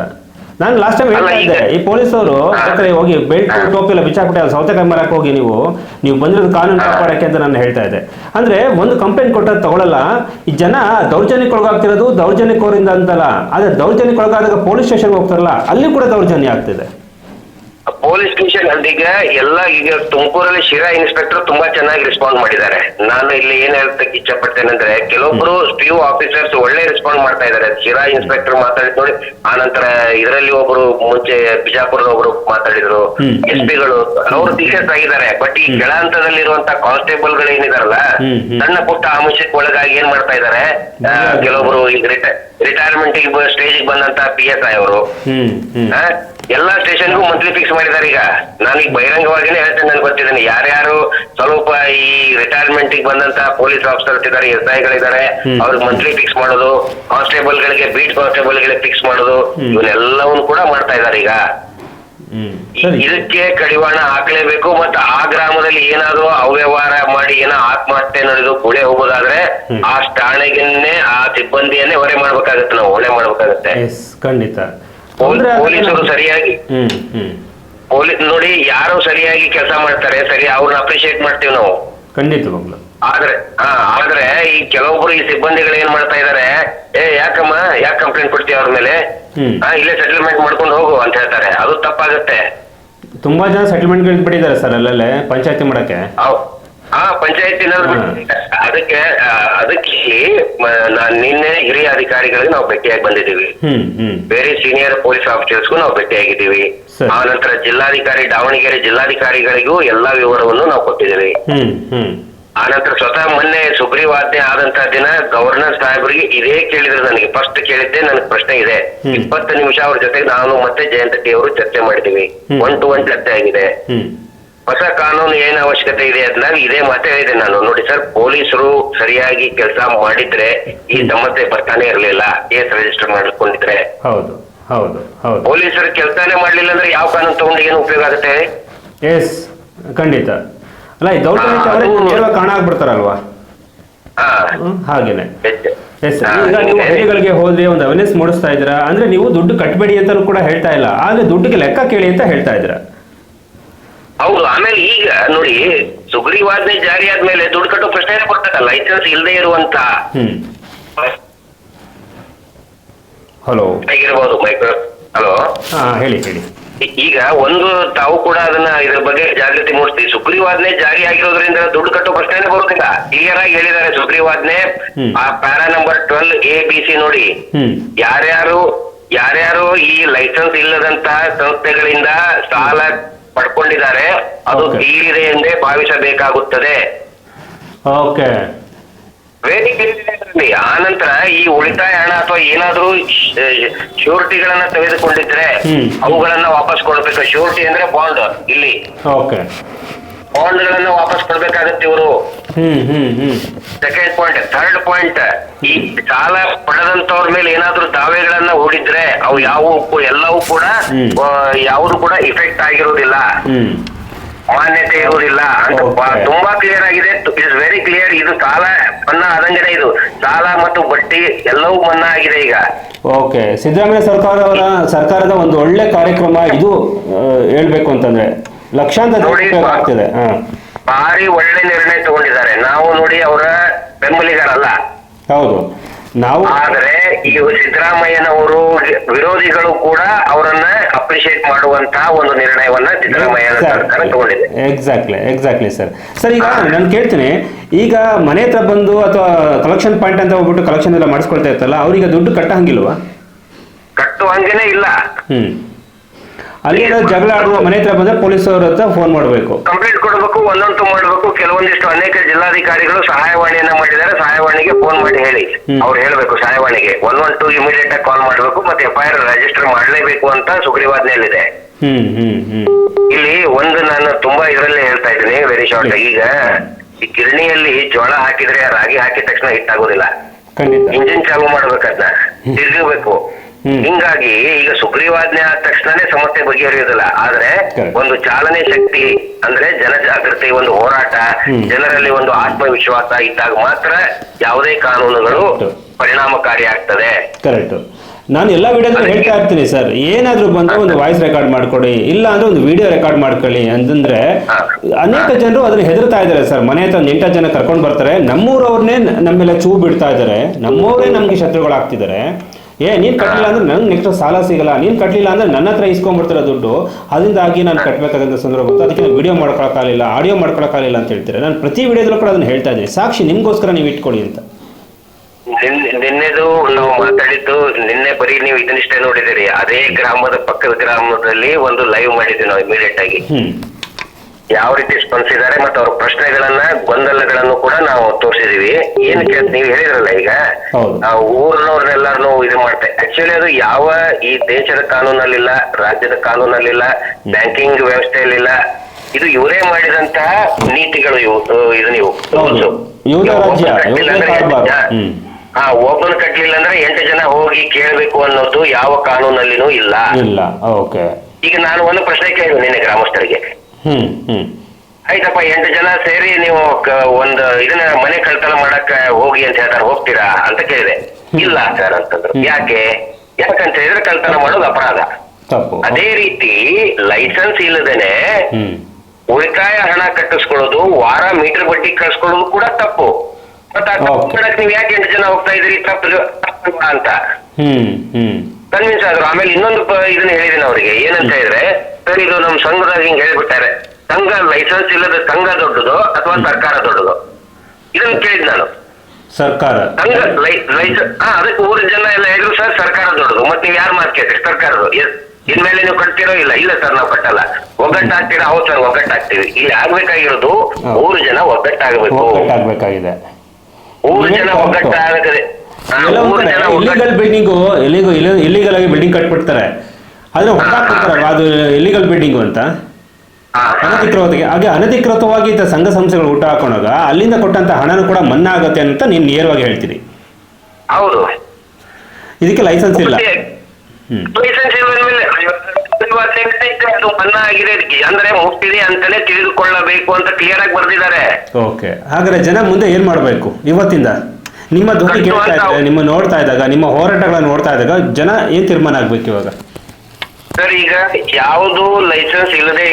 ನಾನು ಲಾಸ್ಟ್ ಟೈಮ್ ಹೇಳ್ತಾ ಅಲ್ಲ, ಈಗ- ಇದ್ದೆ ಈ ಪೊಲೀಸ್ ಅವರು ಯಾಕಂದ್ರೆ ಹೋಗಿ ಬೆಲ್ಟ್. ಟೋಪಿ ಎಲ್ಲ ಬಿಚ್ಚಾಕ್ಬಿಟ್ಟೆ ಅದು ಸೌತೆಕಾಯಿ ಮರಕ್ಕೆ ಹೋಗಿ ನೀವು. ನೀವು ಬಂದಿರೋದು ಕಾನೂನು. ಕಾಪಾಡಕ್ಕೆ ಅಂತ ನಾನು ಹೇಳ್ತಾ ಇದ್ದೆ. ಅಂದ್ರೆ ಒಂದು ಕಂಪ್ಲೇಂಟ್ ಕೊಟ್ಟರೆ ತಗೊಳ್ಳಲ್ಲ ಈ ಜನ ದೌರ್ಜನ್ಯಕ್ಕೊಳಗಾಗ್ತಿರೋದು ದೌರ್ಜನ್ಯಕೋರಿಂದ ಅಂತಲ್ಲ. ಆದ್ರೆ ದೌರ್ಜನ್ಯಕ್ಕೊಳಗಾದಾಗ ಪೊಲೀಸ್ ಸ್ಟೇಷನ್ಗೆ ಹೋಗ್ತಾರಲ್ಲ ಅಲ್ಲಿ ಕೂಡ ದೌರ್ಜನ್ಯ ಆಗ್ತಿದೆ. ಪೊಲೀಸ್ ಸ್ಟೇಷನ್ ಈಗ ಎಲ್ಲ ಈಗ ತುಮಕೂರಲ್ಲಿ ಶಿರಾ ಇನ್ಸ್ಪೆಕ್ಟರ್ ತುಂಬಾ ಚೆನ್ನಾಗಿ ರೆಸ್ಪಾಂಡ್ ಮಾಡಿದ್ದಾರೆ. ನಾನು ಇಲ್ಲಿ ಏನ್ ಹೇಳ್ತಕ್ಕೆ ಇಚ್ಛಪಡ್ತೇನೆ ಅಂದ್ರೆ ಕೆಲವೊಬ್ರು ಪಿ ಯು ಆಫೀಸರ್ಸ್ ಒಳ್ಳೆ ರೆಸ್ಪಾಂಡ್ ಮಾಡ್ತಾ ಇದ್ದಾರೆ. ಶಿರಾ ಇನ್ಸ್ಪೆಕ್ಟರ್ ಮಾತಾಡಿದ್ ನೋಡಿ ಆ ನಂತರ ಇದರಲ್ಲಿ ಒಬ್ರು ಮುಂಚೆ ಬಿಜಾಪುರದ ಒಬ್ರು ಮಾತಾಡಿದ್ರು. ಎಸ್ ಪಿಗಳು ಅವರು ಸೀರಿಯಸ್ ಆಗಿದ್ದಾರೆ. ಬಟ್ ಈ ಕೆಳ ಹಂತದಲ್ಲಿರುವಂತ ಕಾನ್ಸ್ಟೇಬಲ್ಗಳು ಏನಿದಾರಲ್ಲ. ಸಣ್ಣ ಪುಟ್ಟ ಆಮಿಷಕ್ಕೆ ಒಳಗಾಗಿ ಏನ್ ಮಾಡ್ತಾ ಇದ್ದಾರೆ ಕೆಲವೊಬ್ರು ಈಗ ರಿಟೈರ್ಮೆಂಟ್ ಸ್ಟೇಜ್ ಬಂದಂತ ಪಿ ಎಸ್ ಐ ಅವರು. ಎಲ್ಲಾ ಸ್ಟೇಷನ್ಗೂ ಮಂತ್ಲಿ ಫಿಕ್ಸ್ ಮಾಡಿದ್ದಾರೆ ಈಗ. ನಾನೀಗ ಬಹಿರಂಗವಾಗಿನೇ ಹೇಳ್ತೇನೆ ನಾನು ಗೊತ್ತಿದ್ದೀನಿ. ಯಾರ್ಯಾರು ಸ್ವಲ್ಪ ಈ ರಿಟೈರ್ಮೆಂಟ್ ಬಂದಂತ ಪೊಲೀಸ್ ಆಫೀಸರ್ಸ್ ಇದ್ದಾರೆ ಎಸ್ ಐಗಳಿದ್ದಾರೆ ಗಳಿದ್ದಾರೆ ಅವ್ರಿಗೆ ಮಂತ್ಲಿ ಫಿಕ್ಸ್ ಮಾಡೋದು ಕಾನ್ಸ್ಟೇಬಲ್ ಗಳಿಗೆ ಬೀಟ್ ಕಾನ್ಸ್ಟೇಬಲ್ ಗಳಿಗೆ ಫಿಕ್ಸ್ ಮಾಡೋದು. ಇವನ್ನೆಲ್ಲವನ್ನು ಕೂಡ ಮಾಡ್ತಾ ಇದ್ದಾರೆ ಈಗ. ಇದಕ್ಕೆ ಕಡಿವಾಣ ಹಾಕ್ಲೇಬೇಕು ಮತ್ತೆ ಆ ಗ್ರಾಮದಲ್ಲಿ ಏನಾದ್ರೂ ಅವ್ಯವಹಾರ ಮಾಡಿ ಏನೋ ಆತ್ಮಹತ್ಯೆ ನಡೆದು ಗುಳೆ ಹೋಗೋದಾದ್ರೆ ಆ ಠಾಣೆಗೆನ್ನೇ ಆ ಸಿಬ್ಬಂದಿಯನ್ನೇ ಹೊರೆ ಮಾಡ್ಬೇಕಾಗತ್ತೆ ನಾವು ಹೊಣೆ ಮಾಡ್ಬೇಕಾಗತ್ತೆ. ಖಂಡಿತ. ಪೊಲೀಸರು ಸರಿಯಾಗಿ ಹ್ಮ್ ಹ್ಮ್. ಪೊಲೀಸ್ ನೋಡಿ ಯಾರು ಸರಿಯಾಗಿ ಕೆಲಸ ಮಾಡ್ತಾರೆ ಸರಿ ಅವ್ರನ್ನ ಅಪ್ರಿಶಿಯೇಟ್ ಮಾಡ್ತೀವಿ ನಾವು. ಖಂಡಿತ ಆದ್ರೆ ಹಾ ಆದ್ರೆ ಈ ಕೆಲವೊಬ್ರು ಈ ಸಿಬ್ಬಂದಿಗಳು ಏನ್ ಮಾಡ್ತಾ ಇದಾರೆ ಏ ಯಾಕಮ್ಮ ಯಾಕೆ ಕಂಪ್ಲೇಂಟ್ ಕೊಡ್ತೀವಿ ಅವ್ರ ಮೇಲೆ? ಹ್ಮ್. ಹಾ ಇಲ್ಲೇ ಸೆಟಲ್ಮೆಂಟ್ ಮಾಡ್ಕೊಂಡು ಹೋಗು ಅಂತ ಹೇಳ್ತಾರೆ. ಅದು ತಪ್ಪಾಗುತ್ತೆ. ತುಂಬಾ ಜನ ಸೆಟಲ್ಮೆಂಟ್ ಬಿಟ್ಟಿದ್ದಾರೆ ಸರ್ ಅಲ್ಲಲ್ಲೇ ಪಂಚಾಯತಿ ಮಾಡಕ್ಕೆ. ಅವ್- ಹಾ ಪಂಚಾಯತಿ ಅದಕ್ಕೆ ಆ, ಅದಕ್ಕೆ ಇಲ್ಲಿ ಮ- ನಾನ್ ನಿನ್ನೆ ಹಿರಿಯ ಅಧಿಕಾರಿಗಳಿಗೆ ನಾವು ಭೇಟಿಯಾಗಿ ಬಂದಿದ್ದೀವಿ. ಹ್ಮ್ ಹ್ಮ್. ಬೇರೆ ಸೀನಿಯರ್ ಪೊಲೀಸ್ ಆಫೀಸರ್ಸ್ಗೂ ನಾವು ಭೇಟಿಯಾಗಿದ್ದೀವಿ. ಆ ನಂತರ ಜಿಲ್ಲಾಧಿಕಾರಿ ದಾವಣಗೆರೆ ಜಿಲ್ಲಾಧಿಕಾರಿಗಳಿಗೂ ಎಲ್ಲಾ ವಿವರವನ್ನು ನಾವು ಕೊಟ್ಟಿದ್ದೇವೆ. ಹ್ಮ್ ಹ್ಮ್. ಆ ನಂತರ ಸ್ವತಃ ಮೊನ್ನೆ ಸುಗ್ರೀವಾಜ್ಞೆ ಆದಂತಹ ದಿನ ಗವರ್ನರ್ ಸಾಹೇಬರಿಗೆ ಇದೇ ಕೇಳಿದ್ರು ನನಗೆ ಫಸ್ಟ್ ಕೇಳಿದ್ದೆ ನನಗೆ ಪ್ರಶ್ನೆ ಇದೆ. ಇಪ್ಪತ್ತು ನಿಮಿಷ ಅವ್ರ ಜೊತೆಗೆ ನಾನು ಮತ್ತೆ ಜಯಂತಿ ಅವರು ಚರ್ಚೆ ಮಾಡಿದೀವಿ. ಒನ್ ಟು ಒನ್ ಚರ್ಚೆ ಆಗಿದೆ. ಹೊಸ ಕಾನೂನು ಏನ್ ಅವಶ್ಯಕತೆ ಇದೆ ಅದನ್ನ ಇದೇ ಮಾತೇ ಇದೆ ನಾನು. ನೋಡಿ ಸರ್ ಪೊಲೀಸರು ಸರಿಯಾಗಿ ಕೆಲಸ ಮಾಡಿದ್ರೆ ಈ ಸಮಸ್ಯೆ ಬರ್ತಾನೆ ಇರಲಿಲ್ಲ. ಕೇಸ್ ರಿಜಿಸ್ಟರ್ ಮಾಡಿಕೊಂಡಿದ್ರೆ. ಹೌದು. ಹೌದು ಹೌದು. ಪೊಲೀಸರು ಕೆಲಸನೇ ಮಾಡಲಿಲ್ಲ ಅಂದ್ರೆ ಯಾವ ಕಾನೂನು ತಗೊಂಡು ಏನು ಉಪಯೋಗ ಆಗುತ್ತೆ ಎಸ್ ಖಂಡಿತ. ಅಲ್ಲ ಈ ದೌರ್ಜನ್ಯಕ್ಕೆ ಅವರೇ ನೇರವಾಗಿ ಕಾಣ ಆಗ್ಬಿಡ್ತಾರಲ್ವಾ? ಹಾಗೇನೆ. ಎಸ್ ಈಗ ನೀವು. ಹಳ್ಳಿಗಳಿಗೆ ಹೋದ್ರೆ ಒಂದು ಅವೇರ್ನೆಸ್ ಮೂಡಿಸ್ತಾ ಇದ್ದೀರಾ? ಅಂದ್ರೆ ನೀವು ದುಡ್ಡು ಕಟ್ಟಬೇಡಿ ಅಂತಲೂ ಕೂಡ ಹೇಳ್ತಾ ಇಲ್ಲ. ಆದ್ರೆ ದುಡ್ಡಿಗೆ ಲೆಕ್ಕ ಕೇಳಿ ಅಂತ ಹೇಳ್ತಾ ಇದ್ದೀರಾ? ಹೌದು ಆಮೇಲೆ ಈಗ ನೋಡಿ ಸುಗ್ರೀವಾಜ್ಞೆ ಜಾರಿ ಆದ್ಮೇಲೆ ದುಡ್ಡು ಕಟ್ಟೋ ಪ್ರಶ್ನೆ ಬರ್ತದಲ್ಲ? ಲೈಸೆನ್ಸ್ ಇಲ್ಲದೆ ಇರುವಂತ ಹ್ಮ್. ಹಲೋ ಆಗಿರ್ಬೋದು ಮೈಕ್ರೋ ಹಲೋ ಹಾ ಹೇಳಿ ಹೇಳಿ. ಈಗ ಒಂದು ತಾವು ಕೂಡ ಅದನ್ನ ಇದ್ರ ಬಗ್ಗೆ ಜಾಗೃತಿ ಮೂಡಿಸಿ ಸುಗ್ರೀವಾಜ್ಞೆ ಜಾರಿ ಆಗಿರೋದ್ರಿಂದ ದುಡ್ಡು ಕಟ್ಟೋ ಪ್ರಶ್ನೆ ಬರೋದಿಲ್ಲ ಕ್ಲಿಯರ್ ಆಗಿ ಹೇಳಿದ್ದಾರೆ ಸುಗ್ರೀವಾಜ್ಞೆ. ಆ para number twelve A B C ನೋಡಿ. ಯಾರ್ಯಾರು ಯಾರ್ಯಾರು ಈ ಲೈಸೆನ್ಸ್ ಇಲ್ಲದಂತಹ ಸಂಸ್ಥೆಗಳಿಂದ ಸಾಲ ಪಡ್ಕೊಂಡಿದ್ದಾರೆ ಅದು ಬೀಳಿದೆ ತೀರಿದೆ ಎಂದೇ ಭಾವಿಸಬೇಕಾಗುತ್ತದೆ. ಓಕೆ ಆ ನಂತರ ಈ ಉಳಿತಾಯ ಹಣ ಅಥವಾ ಏನಾದ್ರೂ ಶ್ಯೂರಿಟಿಗಳನ್ನ ತೆಗೆದುಕೊಂಡಿದ್ರೆ. ಅವುಗಳನ್ನ ವಾಪಸ್ ಕೊಡ್ಬೇಕು. ಶ್ಯೂರಿಟಿ ಅಂದ್ರೆ ಬಾಂಡ್ ಇಲ್ಲಿ. ಬಾಂಡ್ ಗಳನ್ನ ವಾಪಸ್ ಕೊಡ್ಬೇಕಾಗತ್ತೆ ಇವರು. ಸೆಕೆಂಡ್ ಪಾಯಿಂಟ್ ಥರ್ಡ್ ಪಾಯಿಂಟ್ ಈ ಸಾಲ ಪಡೆದಂತವ್ರ ಮೇಲೆ ಏನಾದ್ರೂ ದಾವೆಗಳನ್ನ ಹೂಡಿದ್ರೆ ಅವು ಯಾವ ಎಲ್ಲವೂ ಕೂಡ ಯಾವ್ದು ಕೂಡ ಇಫೆಕ್ಟ್ ಆಗಿರೋದಿಲ್ಲ. ಮಾನ್ಯತೆ ಇರುವುದಿಲ್ಲ. ಅಂತ ತುಂಬಾ ಕ್ಲಿಯರ್ ಆಗಿದೆ. ಇಟ್ಸ್ ವೆರಿ ಕ್ಲಿಯರ್ ಇದು ಸಾಲ ಮನ್ನಾ ಆದಂಗೆ ಇದು. ಸಾಲ ಮತ್ತು ಬಡ್ಡಿ ಎಲ್ಲವೂ ಮನ್ನಾ ಆಗಿದೆ ಈಗ. ಓಕೆ ಸಿದ್ದರಾಮಯ್ಯ ಸರ್ಕಾರವರ ಸರ್ಕಾರದ ಒಂದು ಒಳ್ಳೆ ಕಾರ್ಯಕ್ರಮ ಇದು ಹೇಳ್ಬೇಕು ಅಂತಂದ್ರೆ. ಲಕ್ಷಾಂತರ ಆಗ್ತಿದೆ. ಭಾರಿ ಒಳ್ಳೆ ನಿರ್ಣಯ ತಗೊಂಡಿದ್ದಾರೆ. ನಾವು ನೋಡಿ ಅವರ ಬೆಂಬಲಿಗರಲ್ಲ. ಹೌದು. ನಾವು ಆದ್ರೆ ಈ ಸಿದ್ದರಾಮಯ್ಯನವರು ವಿರೋಧಿಗಳು ಕೂಡ ಅವರನ್ನ ಅಪ್ರಿಶಿಯೇಟ್ ಮಾಡುವಂತಹ ಒಂದು ನಿರ್ಣಯವನ್ನ ಸಿದ್ದರಾಮಯ್ಯ ಸರ್ಕಾರ ತಗೊಂಡಿದೆ. ಎಕ್ಸಾಕ್ಟ್ಲಿ ಎಕ್ಸಾಕ್ಟ್ಲಿ ಸರ್ ಸರ್ ಈಗ ನಾನು ಕೇಳ್ತೀನಿ ಈಗ ಮನೆ ಹತ್ರ ಬಂದು ಅಥವಾ ಕಲೆಕ್ಷನ್ ಪಾಯಿಂಟ್ ಅಂತ ಹೋಗ್ಬಿಟ್ಟು ಕಲೆಕ್ಷನ್ ಎಲ್ಲ ಮಾಡಿಸ್ಕೊಳ್ತಾ ಇರ್ತಲ್ಲ ಅವ್ರಿಗೆ ದುಡ್ಡು ಕಟ್ಟ ಹಂಗಿಲ್ವಾ ಕಟ್ಟುವಂಗೆನೇ ಇಲ್ಲ. ಹ್ಮ್. ಅಲ್ಲಿ ಏನಾದ್ರು ಜಗಳ ಆಡುವ ಮನೆ ಹತ್ರ ಬಂದ್ರೆ ಪೊಲೀಸವ್ರ ಹತ್ರ ಫೋನ್ ಮಾಡಬೇಕು. ಕಂಪ್ಲೇಂಟ್ ಕೊಡಬೇಕು ಒಂದೊಂದು ಮಾಡಬೇಕು ಕೆಲವೊಂದಿಷ್ಟು ಅನೇಕ ಜಿಲ್ಲಾಧಿಕಾರಿಗಳು ಸಹಾಯವಾಣಿಯನ್ನ ಮಾಡಿದ್ದಾರೆ ಸಹಾಯವಾಣಿಗೆ ಫೋನ್ ಮಾಡಿ ಹೇಳಿ. ಅವ್ರು ಹೇಳ್ಬೇಕು ಸಹಾಯವಾಣಿಗೆ ಒನ್ ಒನ್ ಟು ಇಮಿಡಿಯೇಟ್ ಆಗಿ ಕಾಲ್ ಮಾಡಬೇಕು ಮತ್ತೆ ಎಫ್ ಐ ಆರ್ ರಿಜಿಸ್ಟರ್ ಮಾಡಲೇಬೇಕು ಅಂತ ಸುಗ್ರೀವಾಜ್ಞೆಯಲ್ಲಿದೆ. ಇಲ್ಲಿ ಒಂದು ನಾನು ತುಂಬಾ ಇದರಲ್ಲೇ ಹೇಳ್ತಾ ಇದ್ದೀನಿ ವೆರಿ ಶಾರ್ಟ್ ಈಗ ಈ ಗಿರಣಿಯಲ್ಲಿ ಜೋಳ ಹಾಕಿದ್ರೆ ರಾಗಿ ಹಾಕಿದ ತಕ್ಷಣ ಹಿಟ್ಟಾಗೋದಿಲ್ಲ ಇಂಜಿನ್ ಚಾಲು ಮಾಡ್ಬೇಕದ್ನ ತಿರುಗಬೇಕು. ಹಿಂಗಾಗಿ ಈಗ ಸುಗ್ರೀವಾಜ್ಞೆ ಆದ ತಕ್ಷಣನೇ ಸಮಸ್ಯೆ ಬಗೆಹರಿಯೋದಿಲ್ಲ. ಆದ್ರೆ ಒಂದು ಚಾಲನೆ ಶಕ್ತಿ ಅಂದ್ರೆ ಜನಜಾಗೃತಿ ಒಂದು ಹೋರಾಟ. ಜನರಲ್ಲಿ ಒಂದು ಆತ್ಮವಿಶ್ವಾಸ ಇದ್ದಾಗ ಮಾತ್ರ ಯಾವುದೇ ಕಾನೂನುಗಳು. ಪರಿಣಾಮಕಾರಿ ಆಗ್ತದೆ ಕರೆಕ್ಟ್ ನಾನು ಎಲ್ಲ ವಿಡಿಯೋ ಹೇಳ್ತಾ ಇರ್ತೀನಿ ಸರ್. ಏನಾದ್ರೂ ಬಂದ್ರೆ ಒಂದು ವಾಯ್ಸ್ ರೆಕಾರ್ಡ್ ಮಾಡ್ಕೊಡಿ ಇಲ್ಲ ಅಂದ್ರೆ ಒಂದು ವಿಡಿಯೋ ರೆಕಾರ್ಡ್ ಮಾಡ್ಕೊಳ್ಳಿ ಅಂತಂದ್ರೆ. ಅನೇಕ ಜನರು ಅದನ್ನ ಹೆದರ್ತಾ ಇದ್ದಾರೆ ಸರ್. ಮನೆ ಹತ್ರ ಎಂಟತ್ತು ಜನ ಕರ್ಕೊಂಡು ಬರ್ತಾರೆ. ನಮ್ಮೂರವ್ರನ್ನೇ ನಮ್ಮ ಮೇಲೆ ಚೂ ಬಿಡ್ತಾ ಇದ್ದಾರೆ. ನಮ್ಮೂರೇ ನಮ್ಗೆ ಶತ್ರುಗಳಾಗ್ತಿದ್ದಾರೆ. ಏ ನೀನ್ ಕಟ್ಟಲಿಲ್ಲ ಅಂದ್ರೆ ನಂಗೆ ನೆಕ್ಸ್ಟ್ ಸಾಲ ಸಿಗಲ್ಲ. ನೀನ್ ಕಟ್ಟಲಿಲ್ಲ ಅಂದ್ರೆ ನನ್ನ ಹತ್ರ ಇಸ್ಕೊಂಡ್ಬಿಡ್ತಾರೆ ದುಡ್ಡು. ಅದರಿಂದಾಗಿ ನಾನು ಕಟ್ಬೇಕಾದಂತ ಸಂದರ್ಭ ಬಂತು ಅದಕ್ಕೆ ನಾನು ವಿಡಿಯೋ ಮಾಡ್ಕೊಳಕ್ಕಾಗಲಿಲ್ಲ ಆಡಿಯೋ ಮಾಡ್ಕೊಳಕ್ಕಾಗಲಿಲ್ಲ ಅಂತ ಹೇಳ್ತಾರೆ? ನಾನು ಪ್ರತಿ ವಿಡಿಯೋದಲ್ಲೂ ಕೂಡ ಅದನ್ನ ಹೇಳ್ತಾ ಇದ್ದೀನಿ. ಸಾಕ್ಷಿ ನಿಮ್ಗೋಸ್ಕರ ನೀವು ಇಟ್ಕೊಳ್ಳಿ ಅಂತ. ನಿನ್ನೆ ನಿನ್ನೆದು ನಾವು ಮಾತಾಡಿದ್ದು ನಿನ್ನೆ ಬರೀ ನೀವು ಇದನ್ನಿಷ್ಟೇ ನೋಡಿದಿರಿ ಅದೇ ಗ್ರಾಮದ ಪಕ್ಕದ ಗ್ರಾಮದಲ್ಲಿ ಒಂದು ಲೈವ್ ಮಾಡಿದ್ವಿ ನಾವು ಇಮಿಡಿಯೇಟ್ ಆಗಿ. ಯಾವ ರೀತಿ ಸ್ಪಂದಿಸಿದ್ದಾರೆ ಮತ್ತೆ ಅವ್ರ ಪ್ರಶ್ನೆಗಳನ್ನ ಗೊಂದಲಗಳನ್ನು ಕೂಡ ನಾವು ತೋರಿಸಿದೀವಿ. ಏನ್ ಕೇಳ್ತ ನೀವು ಹೇಳಿದ್ರಲ್ಲ ಈಗ ಹೌದು. ಆ ಇದು ಮಾಡ್ತಾರೆ ಆಕ್ಚುಲಿ ಅದು ಯಾವ ಈ ದೇಶದ ಕಾನೂನಲ್ಲಿಲ್ಲ ರಾಜ್ಯದ ಕಾನೂನಲ್ಲಿಲ್ಲ ಬ್ಯಾಂಕಿಂಗ್ ವ್ಯವಸ್ಥೆಯಲ್ಲಿಲ್ಲ ಇದು ಇವರೇ ಮಾಡಿದಂತಹ ನೀತಿಗಳು ಇವು ಅಹ್, ಇದು ನೀವು. ಹೌದು. rules. ಇವ್ರ ರಾಜ್ಯ, ಒಬ್ಬನು ಕಟ್ಲಿಲ್ಲ ಅಂದ್ರೆ ಎಂಟು ಕಾಡ್ಬಾರ್ದು. ಜನ- ಹಾ ಒಬ್ಬನ ಕಟ್ಲಿಲ್ಲ ಅಂದ್ರೆ ಎಂಟು ಜನ ಹೋಗಿ ಕೇಳಬೇಕು ಅನ್ನೋದು ಯಾವ ಕಾನೂನಲ್ಲಿನೂ ಇಲ್ಲ. ಇಲ್ಲ. ಓಕೆ. ಈಗ ನಾನು ಒಂದು ಪ್ರಶ್ನೆ ಕೇಳಿದ್ವಿ ನಿನ್ನೆ ಗ್ರಾಮಸ್ಥರಿಗೆ. ಆಯ್ತಪ್ಪ ಎಂಟು ಜನ ಸೇರಿ ನೀವು ಒಂದು ಇದನ್ನ ಮನೆ ಕಳ್ತನ ಮಾಡಕ್ ಹೋಗಿ ಅಂತ ಹೇಳ್ತಾರೆ ಹೋಗ್ತೀರಾ ಅಂತ ಕೇಳಿದೆ. ಇಲ್ಲ ಸರ್ ಅಂತಂದ್ರು. ಯಾಕೆ? ಯಾಕಂತ ಹೇಳಿದ್ರೆ ಕಳ್ತನ ಮಾಡೋದು ಅಪರಾಧ. ಅದೇ ರೀತಿ ಲೈಸೆನ್ಸ್ ಇಲ್ಲದೇನೆ ಉಳಿತಾಯ ಹಣ ಕಟ್ಟಿಸ್ಕೊಳ್ಳೋದು ವಾರ ಮೀಟರ್ ಬಡ್ಡಿ ಕಳ್ಸ್ಕೊಳ್ಳೋದು ಕೂಡ ತಪ್ಪು. ಮತ್ತ ಆ ತಪ್ಪು Okay. ಮಾಡಕ್ ನೀವ್ ಯಾಕೆ ಎಂಟು ಜನ ಹೋಗ್ತಾ ಇದ್ರಿ ತಪ್ಪು ಅಂತ. ಕನ್ವಿನ್ಸ್ ಆದ್ರು. ಆಮೇಲೆ ಇನ್ನೊಂದು ಇದನ್ನ ಹೇಳಿದೀನಿ ಅವ್ರಿಗೆ. ಏನಂತ ಹೇಳಿದ್ರೆ ಸರ್ ಇದು ನಮ್ ಸಂಘದಾಗ ಹಿಂಗ್ ಹೇಳ್ಬಿಟ್ಟಾರೆ. ಸಂಘ ಲೈಸೆನ್ಸ್ ಇಲ್ಲದ ಸಂಘ ದೊಡ್ಡದು ಅಥವಾ ಸರ್ಕಾರ ದೊಡ್ಡದು? ಇದನ್ನ ಕೇಳಿದ್ ನಾನು. ಸರ್ಕಾರ. ಸಂಘ ಲೈಸೆನ್ಸ್ ಹಾ ಅದಕ್ಕೆ ಊರ ಜನ ಎಲ್ಲ ಹೇಳಿದ್ರು ಸರ್ ಸರ್ಕಾರ ದೊಡ್ಡದು. ಮತ್ತೆ ನೀವು ಯಾರು ಮಾತು ಕೇಳ್ತೀರಿ ಸರ್ಕಾರದು ಇನ್ಮೇಲೆ ನೀವು ಕಟ್ತಿರೋ ಇಲ್ಲ? ಇಲ್ಲ ಸರ್ ನಾವು ಕಟ್ಟಲ್ಲ. ಒಗ್ಗಟ್ಟು ಹಾಕ್ತೀರಾ? ಹೌದು ಸರ್ ಒಗ್ಗಟ್ಟು ಹಾಕ್ತೀವಿ. ಇಲ್ಲಿ ಆಗ್ಬೇಕಾಗಿರೋದು ಮೂರು ಊರು ಜನ ಒಗ್ಗಟ್ಟಾಗಬೇಕು. ಒಗ್ಗಟ್ಟಾಗಬೇಕಾಗಿದೆ ಊರು ಜನ ಒಗ್ಗಟ್ಟಾಗದೆ ಬಿಲ್ಡಿಂಗು ಇಲಿಗಲ್ ಇಲ್ಲಿಗಲ್ ಆಗಿ ಬಿಲ್ಡಿಂಗ್ ಕಟ್ಬಿಡ್ತಾರೆ. ಆದ್ರೆ ಹೊರಟಾಕ್ಬಿಡ್ತಾರಲ್ವ ಅದು ಇಲ್ಲಿಗಲ್ ಬಿಲ್ಡಿಂಗು ಅಂತ. ಅನಧಿಕೃತವಾಗಿ ಹಾಗೆ ಅನಧಿಕೃತವಾಗಿ ಇದ್ದ ಸಂಘ ಸಂಸ್ಥೆಗಳು ಊಟ ಹಾಕೊಂಡಾಗ ಅಲ್ಲಿಂದ ಕೊಟ್ಟಂತ ಹಣನೂ ಕೂಡ ಮನ್ನಾ ಆಗುತ್ತೆ ಅಂತ ನೀನ್ ನೇರವಾಗಿ ಹೇಳ್ತೀನಿ. ಹೌದು. ಇದಕ್ಕೆ ಲೈಸೆನ್ಸ್ ಇಲ್ಲ. ಲೈಸೆನ್ಸ್ ಮನ್ನಾ ಆಗಿದೆ. ಅಂದ್ರೆ ಅಂತಾನೆ ತಿಳಿದುಕೊಳ್ಳಬೇಕು ಅಂತ ಕ್ಲಿಯರ್ ಆಗಿ ಬರ್ದಿದ್ದಾರೆ. ಓಕೆ. ಹಾಗಾದ್ರೆ ಜನ ಮುಂದೆ ಏನ್ ಮಾಡ್ಬೇಕು? ಇವತ್ತಿಂದ? ನಿಮ್ಮ ಧ್ವನಿ ಕೇಳ್ತಾ ಇದ್ದಾರೆ ನಿಮ್ಮ ನೋಡ್ತಾ ಇದ್ದಾಗ ನಿಮ್ಮ ಹೋರಾಟಗಳನ್ನ ನೋಡ್ತಾ ಇದ್ದಾಗ ಜನ ಏನ್ ತೀರ್ಮಾನ ಆಗ್ಬೇಕು ಇವಾಗ? ಸರ್ ಈಗ ಯಾವುದು ಲೈಸೆನ್ಸ್ ಇಲ್ಲದೆ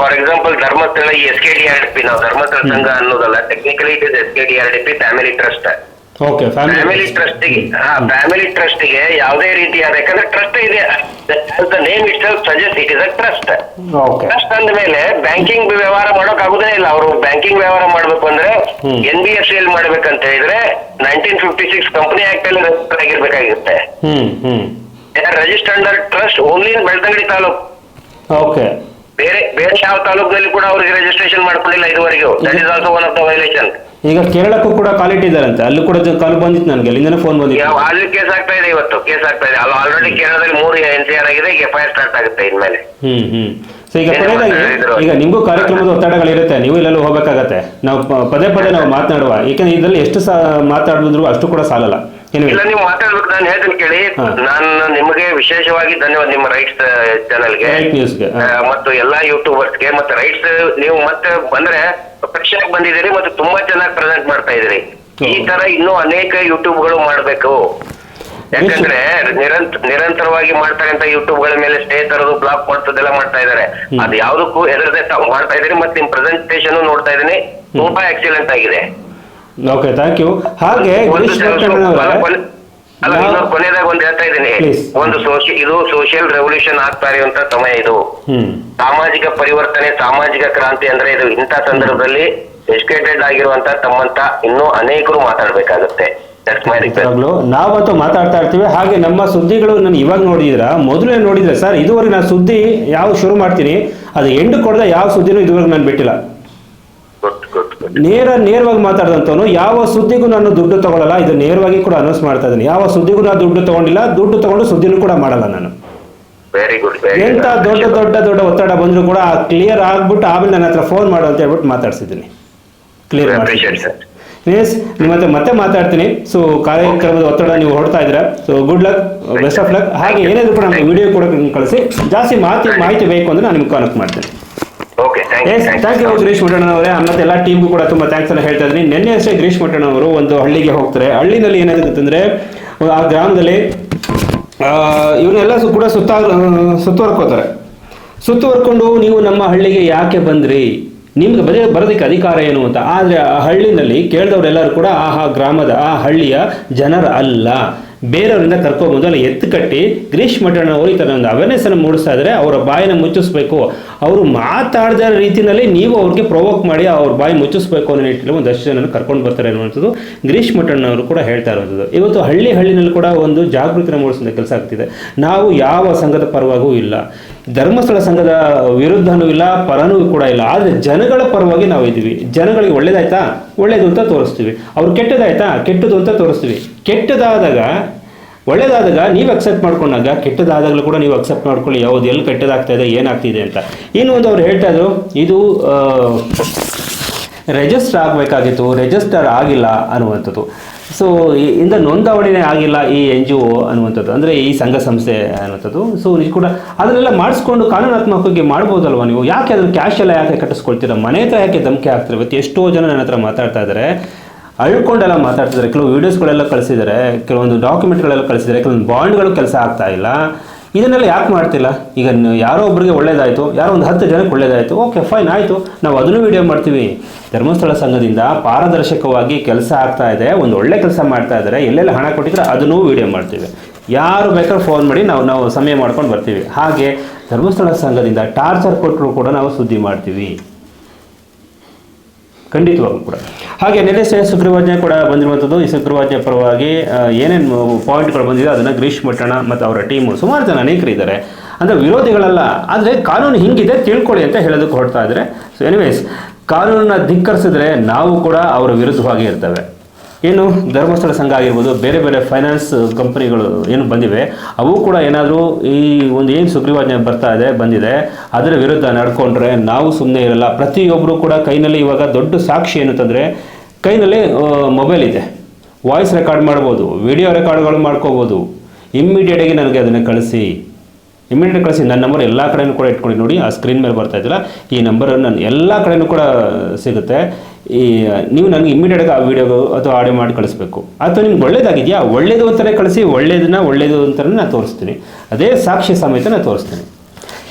for example Dharmasthala S K D R D P ನಾವು ಧರ್ಮಸ್ಥಳ ಸಂಘ ಅನ್ನೋದಲ್ಲ technically it is S K D R D P family trust okay family ಟ್ರಸ್ಟ್ಗೆ ಹಾ ಫ್ಯಾಮಿಲಿ ಟ್ರಸ್ಟಿಗೆ ಯಾವುದೇ ರೀತಿಯಾದ ಯಾಕಂದ್ರೆ ಟ್ರಸ್ಟ್ ಇದೆ. Name it suggest it is a trust trust ಅಂದ ಮೇಲೆ ಬ್ಯಾಂಕಿಂಗ್ ವ್ಯವಹಾರ ಮಾಡೋಕ್ ಆಗುದೇ ಇಲ್ಲ. ಅವರು ಬ್ಯಾಂಕಿಂಗ್ ವ್ಯವಹಾರ ಮಾಡ್ಬೇಕು ಅಂದ್ರೆ N B F C L ಮಾಡ್ಬೇಕಂತ ಹೇಳಿದ್ರೆ nineteen fifty six company act ಅಲ್ಲಿ register ಆಗಿರ್ಬೇಕಾಗಿರುತ್ತೆ. Register under trust only in Belthangady taluk. Okay ಬೇರೆ ಬೇರೆ ಯಾವ ತಾಲೂಕಲ್ಲಿ ಕೂಡ ಅವರಿಗೆ ರಿಜಿಸ್ಟ್ರೇಷನ್ ಮಾಡ್ಕೊಂಡಿಲ್ಲ ಇದುವರೆಗೂ. That is also one of the violation ಈಗ ಕೇರಳಕ್ಕೂ ಕೂಡ ಕಾಲಿಟ್ಟಿದ್ದಾರಂತೆ ಅಲ್ಲೂ ಕೂಡ ಕಾಲ್ ಬಂದಿತ್ತು ನನಗೆ. ಅಲ್ಲಿಂದ ಫೋನ್ ಬಂದಿತ್ತು. ಅಲ್ಲಿ ಕೇಸ್ ಆಗ್ತಾ ಇದೆ ಇವತ್ತು. ಕೇಸ್ ಆಗ್ತಾ ಇದೆ. ಅಲ್ಲಿ ಆಲ್ರೆಡಿ ಕೇರಳದಲ್ಲಿ ಮೂರು ಎನ್ ಸಿ ಆರ್ ಆಗಿದೆ. ಈಗ ಎಫ್ ಐ ಆರ್ ಸ್ಟಾರ್ಟ್ ಆಗುತ್ತೆ ಇನ್ಮೇಲೆ. ಹ್ಮ್ ಹ್ಮ್. ಸೊ ಈಗ ಕೊನೆಯದಾಗಿ ಈಗ ನಿಮಗೂ ಕಾರ್ಯಕ್ರಮದ ಒತ್ತಡಗಳಿರುತ್ತೆ ನೀವು ಇಲ್ಲೆಲ್ಲ ಹೋಗಬೇಕಾಗತ್ತೆ. ನಾವು ಪದೇ ಪದೇ ನಾವು ಮಾತನಾಡುವ ಏಕೆಂದ್ರೆ ಇದರಲ್ಲಿ ಎಷ್ಟು ಸಹ ಮಾತಾಡಿದ್ರು ಅಷ್ಟು ಕೂಡ ಸಾಲಲ್ಲ. ಇಲ್ಲ ನೀವು ಮಾತಾಡ್ಬೇಕು ನಾನು ಹೇಳ್ತೀನಿ ಕೇಳಿ. ನಾನು ನಿಮಗೆ ವಿಶೇಷವಾಗಿ ಧನ್ಯವಾದ ನಿಮ್ಮ ರೈಟ್ಸ್ ಚಾನಲ್ಗೆ ಮತ್ತು ಎಲ್ಲಾ ಯೂಟ್ಯೂಬರ್ಸ್ಗೆ ಮತ್ತೆ ರೈಟ್ಸ್ ನೀವು ಮತ್ತೆ ಬಂದ್ರೆ ಪ್ರೇಕ್ಷಕ ಬಂದಿದ್ದೀರಿ ಮತ್ತು ತುಂಬಾ ಚೆನ್ನಾಗಿ ಪ್ರೆಸೆಂಟ್ ಮಾಡ್ತಾ ಇದ್ದೀರಿ. ಈ ತರ ಇನ್ನೂ ಅನೇಕ ಯೂಟ್ಯೂಬ್ಗಳು ಮಾಡ್ಬೇಕು. ಯಾಕಂದ್ರೆ ನಿರಂತ ನಿರಂತರವಾಗಿ ಮಾಡ್ತಕ್ಕಂತ ಯೂಟ್ಯೂಬ್ಗಳ ಮೇಲೆ ಸ್ಟೇ ತರದು ಬ್ಲಾಕ್ ಮಾಡ್ತದೆಲ್ಲ ಮಾಡ್ತಾ ಇದಾರೆ ಅದು ಯಾವ್ದಕ್ಕೂ ಹೆದರದೆ ತಾವು ಮಾಡ್ತಾ ಇದ್ದೀರಿ ಮತ್ತೆ ನಿಮ್ ಪ್ರೆಸೆಂಟೇಶನ್ ನೋಡ್ತಾ ಇದೀನಿ ತುಂಬಾ ಎಕ್ಸಲೆಂಟ್ ಆಗಿದೆ. ಓಕೆ ಥ್ಯಾಂಕ್ ಯು ಹಾಗೆ ಅಲ್ಲ, ಇನ್ನೊಂದು ಕೊನೆಯದಾಗ ಒಂದು ಹೇಳ್ತಾ ಇದ್ದೀನಿ. ಒಂದು ಸೋಶಿ ಇದು ಸೋಷಿಯಲ್ ರೆವಲ್ಯೂಷನ್ ಆಗ್ತಾ ಇರುವಂತ ಸಮಯ ಇದು. ಸಾಮಾಜಿಕ ಪರಿವರ್ತನೆ ಸಾಮಾಜಿಕ ಕ್ರಾಂತಿ ಅಂದ್ರೆ ಇದು ಇಂಥ ಸಂದರ್ಭದಲ್ಲಿ ಎಜುಕೇಟೆಡ್ ಆಗಿರುವಂತ ತಮ್ಮಂತ ಇನ್ನೂ ಅನೇಕರು ಮಾತಾಡ್ಬೇಕಾಗುತ್ತೆ. ದಟ್ಸ್ ಮೈ ರಿಕ್ವೆಸ್ಟ್ ನಿಜವಾಗ್ಲೂ ನಾವಂತೂ ಮಾತಾಡ್ತಾ ಇರ್ತೀವಿ. ಹಾಗೆ ನಮ್ಮ ಸುದ್ದಿಗಳು ನಾನು ಇವಾಗ ನೋಡಿದ್ರ? ಮೊದಲೇ ನೋಡಿದ್ರೆ ಸರ್ ಇದುವರೆಗೆ ನಾನು ಸುದ್ದಿ ಯಾವ ಶುರು ಮಾಡ್ತೀನಿ? ಅದು ಎಂಡು ಕೊಡದ ಯಾವ ಸುದ್ದಿನೂ ಇದುವರೆಗೆ ನಾನು ಬಿಟ್ಟಿಲ್ಲ. ನೇರ ನೇರವಾಗಿ ಮಾತಾಡ್ದಂತವನು ಯಾವ ಸುದ್ದಿಗೂ ನಾನು ದುಡ್ಡು ತಗೊಳ್ಳಲ್ಲ ಇದು ನೇರವಾಗಿ ಕೂಡ ಅನೌನ್ಸ್ ಮಾಡ್ತಾ ಇದ್ದೀನಿ. ಯಾವ ಸುದ್ದಿಗೂ ನಾನು ದುಡ್ಡು ತಗೊಂಡಿಲ್ಲ. ದುಡ್ಡು ತಗೊಂಡು ಸುದ್ದಿನೂ ಕೂಡ ಮಾಡಲ್ಲ ನಾನು. ಎಂತ ದೊಡ್ಡ ದೊಡ್ಡ ದೊಡ್ಡ ಒತ್ತಡ ಬಂದ್ರು ಕೂಡ ಕ್ಲಿಯರ್ ಆಗ್ಬಿಟ್ಟು ಆಮೇಲೆ ನನ್ನ ಹತ್ರ ಫೋನ್ ಮಾಡು ಅಂತ ಹೇಳ್ಬಿಟ್ಟು ಮಾತಾಡ್ಸಿದ್ದೀನಿ. ಕ್ಲಿಯರ್ ಅಪ್ರಿಷಿಯೇಟ್ ಎಸ್ ನಿಮ್ಮ ಹತ್ರ ಮತ್ತೆ ಮಾತಾಡ್ತೀನಿ. ಸೊ ಕಾರ್ಯಕ್ರಮದ ಒತ್ತಡ ನೀವು ಹೊಡ್ತಾ ಇದ್ರೆ so good luck best of luck ಹಾಗೆ ಏನಾದ್ರು ಕೂಡ ನಮಗೆ ವಿಡಿಯೋ ಕೂಡ ಕಳಿಸಿ. ಜಾಸ್ತಿ ಮಾಹಿತಿ ಮಾಹಿತಿ ಬೇಕು ಅಂದ್ರೆ ನಾನು ನಿಮ್ಗೆ ಕನೆಕ್ಟ್ ಮಾಡ್ತೀನಿ. Thank you yes thank you Girish Mathanna ಅವರೇ. ಮತ್ತೆ ಎಲ್ಲ ಟೀಮ್ಗೂ ಕೂಡ ತುಂಬಾ ಥ್ಯಾಂಕ್ಸ್ ಎಲ್ಲ ಹೇಳ್ತಾ ಇದ್ದೀನಿ. ನಿನ್ನೆ ಅಷ್ಟೇ ಗಿರೀಶ್ ಮಠಣ್ಣ ಅವರು ಒಂದು ಹಳ್ಳಿಗೆ ಹೋಗ್ತಾರೆ. ಹಳ್ಳಿನಲ್ಲಿ ಏನಾಗುತ್ತೆ ಅಂದ್ರೆ ಆ ಗ್ರಾಮದಲ್ಲಿ ಇವನ್ನೆಲ್ಲ ಕೂಡ ಸುತ್ತ ಸುತ್ತುವರ್ಕೋತಾರೆ. ಸುತ್ತುವರ್ಕೊಂಡು ನೀವು ನಮ್ಮ ಹಳ್ಳಿಗೆ ಯಾಕೆ ಬಂದ್ರಿ? ನಿಮ್ಗೆ ಬರೀ ಬರೋದಕ್ಕೆ ಅಧಿಕಾರ ಏನು ಅಂತ? ಆದರೆ ಆ ಹಳ್ಳಿನಲ್ಲಿ ಕೇಳಿದವರೆಲ್ಲರೂ ಕೂಡ ಆ ಗ್ರಾಮದ ಆ ಹಳ್ಳಿಯ ಜನರ ಅಲ್ಲ. ಬೇರೆಯವರಿಂದ ಕರ್ಕೊಂಡ್ಬಂದು ಅಲ್ಲಿ ಎತ್ತು ಕಟ್ಟಿ ಗ್ರೀಶ್ ಮಠಣ್ಣವರು ಈ ಥರ ಒಂದು ಅವೇರ್ನೆಸ್ ಅನ್ನು ಮೂಡಿಸ್ತಾ ಇದ್ದರೆ ಅವರ ಬಾಯಿನ ಮುಚ್ಚಿಸ್ಬೇಕು. ಅವರು ಮಾತಾಡದ ರೀತಿಯಲ್ಲಿ ನೀವು ಅವ್ರಿಗೆ ಪ್ರೊವೋಕ್ ಮಾಡಿ ಅವ್ರ ಬಾಯಿ ಮುಚ್ಚಿಸ್ಬೇಕು ಅನ್ನೋ ನಿಟ್ಟಿನಲ್ಲಿ ಒಂದಷ್ಟು ಜನ ಕರ್ಕೊಂಡು ಬರ್ತಾರೆ ಅನ್ನುವಂಥದ್ದು ಗ್ರೀಶ್ ಮಠಣ್ಣವರು ಕೂಡ ಹೇಳ್ತಾ ಇರುವಂಥದ್ದು. ಇವತ್ತು ಹಳ್ಳಿ ಹಳ್ಳಿನಲ್ಲಿ ಕೂಡ ಒಂದು ಜಾಗೃತಿನ ಮೂಡಿಸೋ ಕೆಲಸ ಆಗ್ತಿದೆ. ನಾವು ಯಾವ ಸಂಘದ ಪರವಾಗೂ ಇಲ್ಲ. ಧರ್ಮಸ್ಥಳ ಸಂಘದ ವಿರುದ್ಧನೂ ಇಲ್ಲ, ಪರನೂ ಕೂಡ ಇಲ್ಲ. ಆದರೆ ಜನಗಳ ಪರವಾಗಿ ನಾವು ಇದ್ದೀವಿ. ಜನಗಳಿಗೆ ಒಳ್ಳೇದಾಯ್ತಾ? ಒಳ್ಳೇದು ಅಂತ ತೋರಿಸ್ತೀವಿ. ಅವ್ರು ಕೆಟ್ಟದಾಯ್ತಾ? ಕೆಟ್ಟದು ಅಂತ ತೋರಿಸ್ತೀವಿ. ಕೆಟ್ಟದಾದಾಗ, ಒಳ್ಳೇದಾದಾಗ ನೀವು ಅಕ್ಸೆಪ್ಟ್ ಮಾಡ್ಕೊಂಡಾಗ, ಕೆಟ್ಟದಾದಾಗಲೂ ಕೂಡ ನೀವು ಅಕ್ಸೆಪ್ಟ್ ಮಾಡ್ಕೊಳ್ಳಿ. ಯಾವ್ದು ಎಲ್ಲಿ ಕೆಟ್ಟದಾಗ್ತಾ ಇದೆ, ಏನಾಗ್ತಿದೆ ಅಂತ. ಇನ್ನು ಒಂದು ಅವ್ರು ಹೇಳ್ತಾ ಇದ್ರು, ಇದು ರಿಜಿಸ್ಟರ್ ಆಗಬೇಕಾಗಿತ್ತು. ರಿಜಿಸ್ಟರ್ ಆಗಿಲ್ಲ ಅನ್ನುವಂಥದ್ದು. ಸೊ ಇಂದ ನೋಂದಾವಣೆನೇ ಆಗಿಲ್ಲ ಈ ಎನ್ ಜಿ ಒ ಅನ್ನುವಂಥದ್ದು. ಅಂದರೆ ಈ ಸಂಘ ಸಂಸ್ಥೆ ಅನ್ನುವಂಥದ್ದು. ಸೊ ನಿಜ ಕೂಡ ಅದನ್ನೆಲ್ಲ ಮಾಡಿಸ್ಕೊಂಡು ಕಾನೂನಾತ್ಮಕವಾಗಿ ಮಾಡ್ಬೋದಲ್ವಾ ನೀವು? ಯಾಕೆ ಅದನ್ನು ಕ್ಯಾಶ್ ಎಲ್ಲ ಯಾಕೆ ಕಟ್ಟಿಸ್ಕೊಳ್ತೀರಾ? ಮನೆ ಹತ್ರ ಯಾಕೆ ಧಮಕಿ ಹಾಕ್ತಾರೆ? ಇವತ್ತು ಎಷ್ಟೋ ಜನ ನನ್ನ ಹತ್ರ ಮಾತಾಡ್ತಾ ಇದ್ದಾರೆ ಅಳ್ಕೊಂಡೆಲ್ಲ ಮಾತಾಡ್ತಿದ್ದಾರೆ ಕೆಲವು ವೀಡಿಯೋಸ್ಗಳೆಲ್ಲ ಕಳಿಸಿದ್ದಾರೆ ಕೆಲವೊಂದು ಡಾಕ್ಯುಮೆಂಟ್ಗಳೆಲ್ಲ ಕಳಿಸಿದ್ದಾರೆ ಕೆಲವೊಂದು ಬಾಂಡ್ಗಳು ಕೆಲಸ ಆಗ್ತಾ ಇಲ್ಲ. ಇದನ್ನೆಲ್ಲ ಯಾಕೆ ಮಾಡ್ತಿಲ್ಲ. ಈಗ ಯಾರೋ ಒಬ್ಬರಿಗೆ ಒಳ್ಳೇದಾಯಿತು, ಯಾರೋ ಒಂದು ಹತ್ತು ಜನಕ್ಕೆ ಒಳ್ಳೇದಾಯಿತು, ಓಕೆ, ಫೈನ್, ಆಯಿತು. ನಾವು ಅದನ್ನು ವೀಡಿಯೋ ಮಾಡ್ತೀವಿ. ಧರ್ಮಸ್ಥಳ ಸಂಘದಿಂದ ಪಾರದರ್ಶಕವಾಗಿ ಕೆಲಸ ಆಗ್ತಾ ಇದೆ, ಒಂದು ಒಳ್ಳೆ ಕೆಲಸ ಮಾಡ್ತಾ ಇದ್ದಾರೆ, ಎಲ್ಲೆಲ್ಲ ಹಣ ಕೊಟ್ಟಿದ್ರೆ ಅದನ್ನು ವೀಡಿಯೋ ಮಾಡ್ತೀವಿ. ಯಾರು ಬೇಕಾದ್ರೂ ಫೋನ್ ಮಾಡಿ ನಾವು ನಾವು ಸಮಯ ಮಾಡ್ಕೊಂಡು ಬರ್ತೀವಿ. ಹಾಗೆ ಧರ್ಮಸ್ಥಳ ಸಂಘದಿಂದ ಟಾರ್ಚರ್ ಕೊಟ್ಟರು ಕೂಡ ನಾವು ಸುದ್ದಿ ಮಾಡ್ತೀವಿ. ಖಂಡಿತವಾಗ್ಲೂ ಕೂಡ. ಹಾಗೆ ಸಹ ಸುಗ್ರೀವಾಜ್ಞೆ ಕೂಡ ಬಂದಿರುವಂಥದ್ದು. ಈ ಸುಗ್ರೀವಾಜ್ಞೆ ಪರವಾಗಿ ಏನೇನು ಪಾಯಿಂಟ್ಗಳು ಬಂದಿದೆ ಅದನ್ನು ಗ್ರೀಶ್ ಮಟ್ಟಣ ಮತ್ತು ಅವರ ಟೀಮು ಸುಮಾರು ಜನ ಅನೇಕರಿದ್ದಾರೆ. ಅಂದರೆ ವಿರೋಧಿಗಳಲ್ಲ, ಆದರೆ ಕಾನೂನು ಹಿಂಗಿದೆ, ತಿಳ್ಕೊಳ್ಳಿ ಅಂತ ಹೇಳೋದಕ್ಕೆ ಹೊರಡ್ತಾ ಇದ್ದಾರೆ. ಸೊ ಎನಿವೇಸ್ ಕಾನೂನನ್ನ ಧಿಕ್ಕರಿಸಿದ್ರೆ ನಾವು ಕೂಡ ಅವರ ವಿರುದ್ಧವಾಗಿ ಇರ್ತೇವೆ. ಏನು ಧರ್ಮಸ್ಥಳ ಸಂಘ ಆಗಿರ್ಬೋದು, ಬೇರೆ ಬೇರೆ ಫೈನಾನ್ಸ್ ಕಂಪನಿಗಳು ಏನು ಬಂದಿವೆ, ಅವು ಕೂಡ ಏನಾದರೂ ಈ ಒಂದು ಏನು ಸುಗ್ರೀವಾಜ್ಞೆ ಬರ್ತಾ ಇದೆ, ಬಂದಿದೆ, ಅದರ ವಿರುದ್ಧ ನಡ್ಕೊಂಡ್ರೆ ನಾವು ಸುಮ್ಮನೆ ಇರಲ್ಲ. ಪ್ರತಿಯೊಬ್ಬರು ಕೂಡ ಕೈನಲ್ಲಿ ಇವಾಗ ದೊಡ್ಡ ಸಾಕ್ಷಿ ಏನು ತಂದರೆ ಕೈನಲ್ಲಿ ಮೊಬೈಲ್ ಇದೆ. ವಾಯ್ಸ್ ರೆಕಾರ್ಡ್ ಮಾಡ್ಬೋದು ವಿಡಿಯೋ ರೆಕಾರ್ಡ್ಗಳು ಮಾಡ್ಕೋಬೋದು. ಇಮ್ಮಿಡಿಯೇಟಾಗಿ ನನಗೆ ಅದನ್ನು ಕಳಿಸಿ. ಇಮಿಡಿಯೇಟ್ ಕಳಿಸಿ. ನನ್ನ ನಂಬರ್ ಎಲ್ಲ ಕಡೆಯೂ ಕೂಡ ಇಟ್ಕೊಂಡು ನೋಡಿ, ಆ ಸ್ಕ್ರೀನ್ ಮೇಲೆ ಬರ್ತಾ ಇದ್ದಿಲ್ಲ ಈ ನಂಬರ್ ನನ್ನ ಎಲ್ಲ ಕಡೆಯೂ ಕೂಡ ಸಿಗುತ್ತೆ. ಈ, ನೀವು ನನಗೆ ಇಮಿಡಿಯೇಟಾಗಿ ಆ ವಿಡಿಯೋ ಅಥವಾ ಆಡಿಯೋ ಮಾಡಿ ಕಳಿಸ್ಬೇಕು. ಅಥವಾ ನಿಮ್ಗೆ ಒಳ್ಳೇದಾಗಿದೆಯಾ? ಒಳ್ಳೇದು ಅಂತಲೇ ಕಳಿಸಿ, ಒಳ್ಳೇದನ್ನ, ಒಳ್ಳೇದು ಅಂತಲೇ ನಾನು ತೋರಿಸ್ತೀನಿ. ಅದೇ ಸಾಕ್ಷಿ ಸಮೇತ ನಾನು ತೋರಿಸ್ತೀನಿ.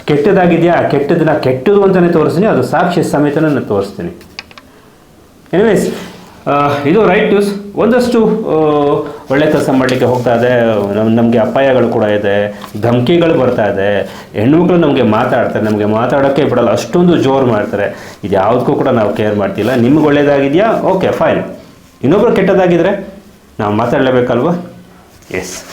ಕೆಟ್ಟದಾಗಿದೆಯಾ? ಕೆಟ್ಟದನ್ನ ಕೆಟ್ಟದು ಅಂತಲೇ ತೋರಿಸ್ತೀನಿ, ಅದು ಸಾಕ್ಷಿ ಸಮೇತ ನಾನು ತೋರಿಸ್ತೀನಿ. ಎನಿವೇಸ್ ಇದು ರೈಟ್ ನ್ಯೂಸ್ ಒಂದಷ್ಟು ಒಳ್ಳೆ ಕೆಲಸ ಮಾಡಲಿಕ್ಕೆ ಹೋಗ್ತಾ ಇದೆ. ನಮ್, ನಮಗೆ ಅಪಾಯಗಳು ಕೂಡ ಇದೆ. ಧಮಕಿಗಳು ಬರ್ತಾ ಇದೆ. ಹೆಣ್ಮಕ್ಳು ನಮಗೆ ಮಾತಾಡ್ತಾರೆ. ನಮಗೆ ಮಾತಾಡೋಕ್ಕೆ ಬಿಡಲ್ಲ. ಅಷ್ಟೊಂದು ಜೋರು ಮಾಡ್ತಾರೆ. ಇದು ಯಾವುದಕ್ಕೂ ಕೂಡ ನಾವು ಕೇರ್ ಮಾಡ್ತಿಲ್ಲ. ನಿಮ್ಗೆ ಒಳ್ಳೇದಾಗಿದೆಯಾ? ಓಕೆ ಫೈನ್ ಇನ್ನೊಬ್ರು ಕೆಟ್ಟದಾಗಿದ್ದರೆ ನಾವು ಮಾತಾಡಲೇಬೇಕಲ್ವಾ? ಎಸ್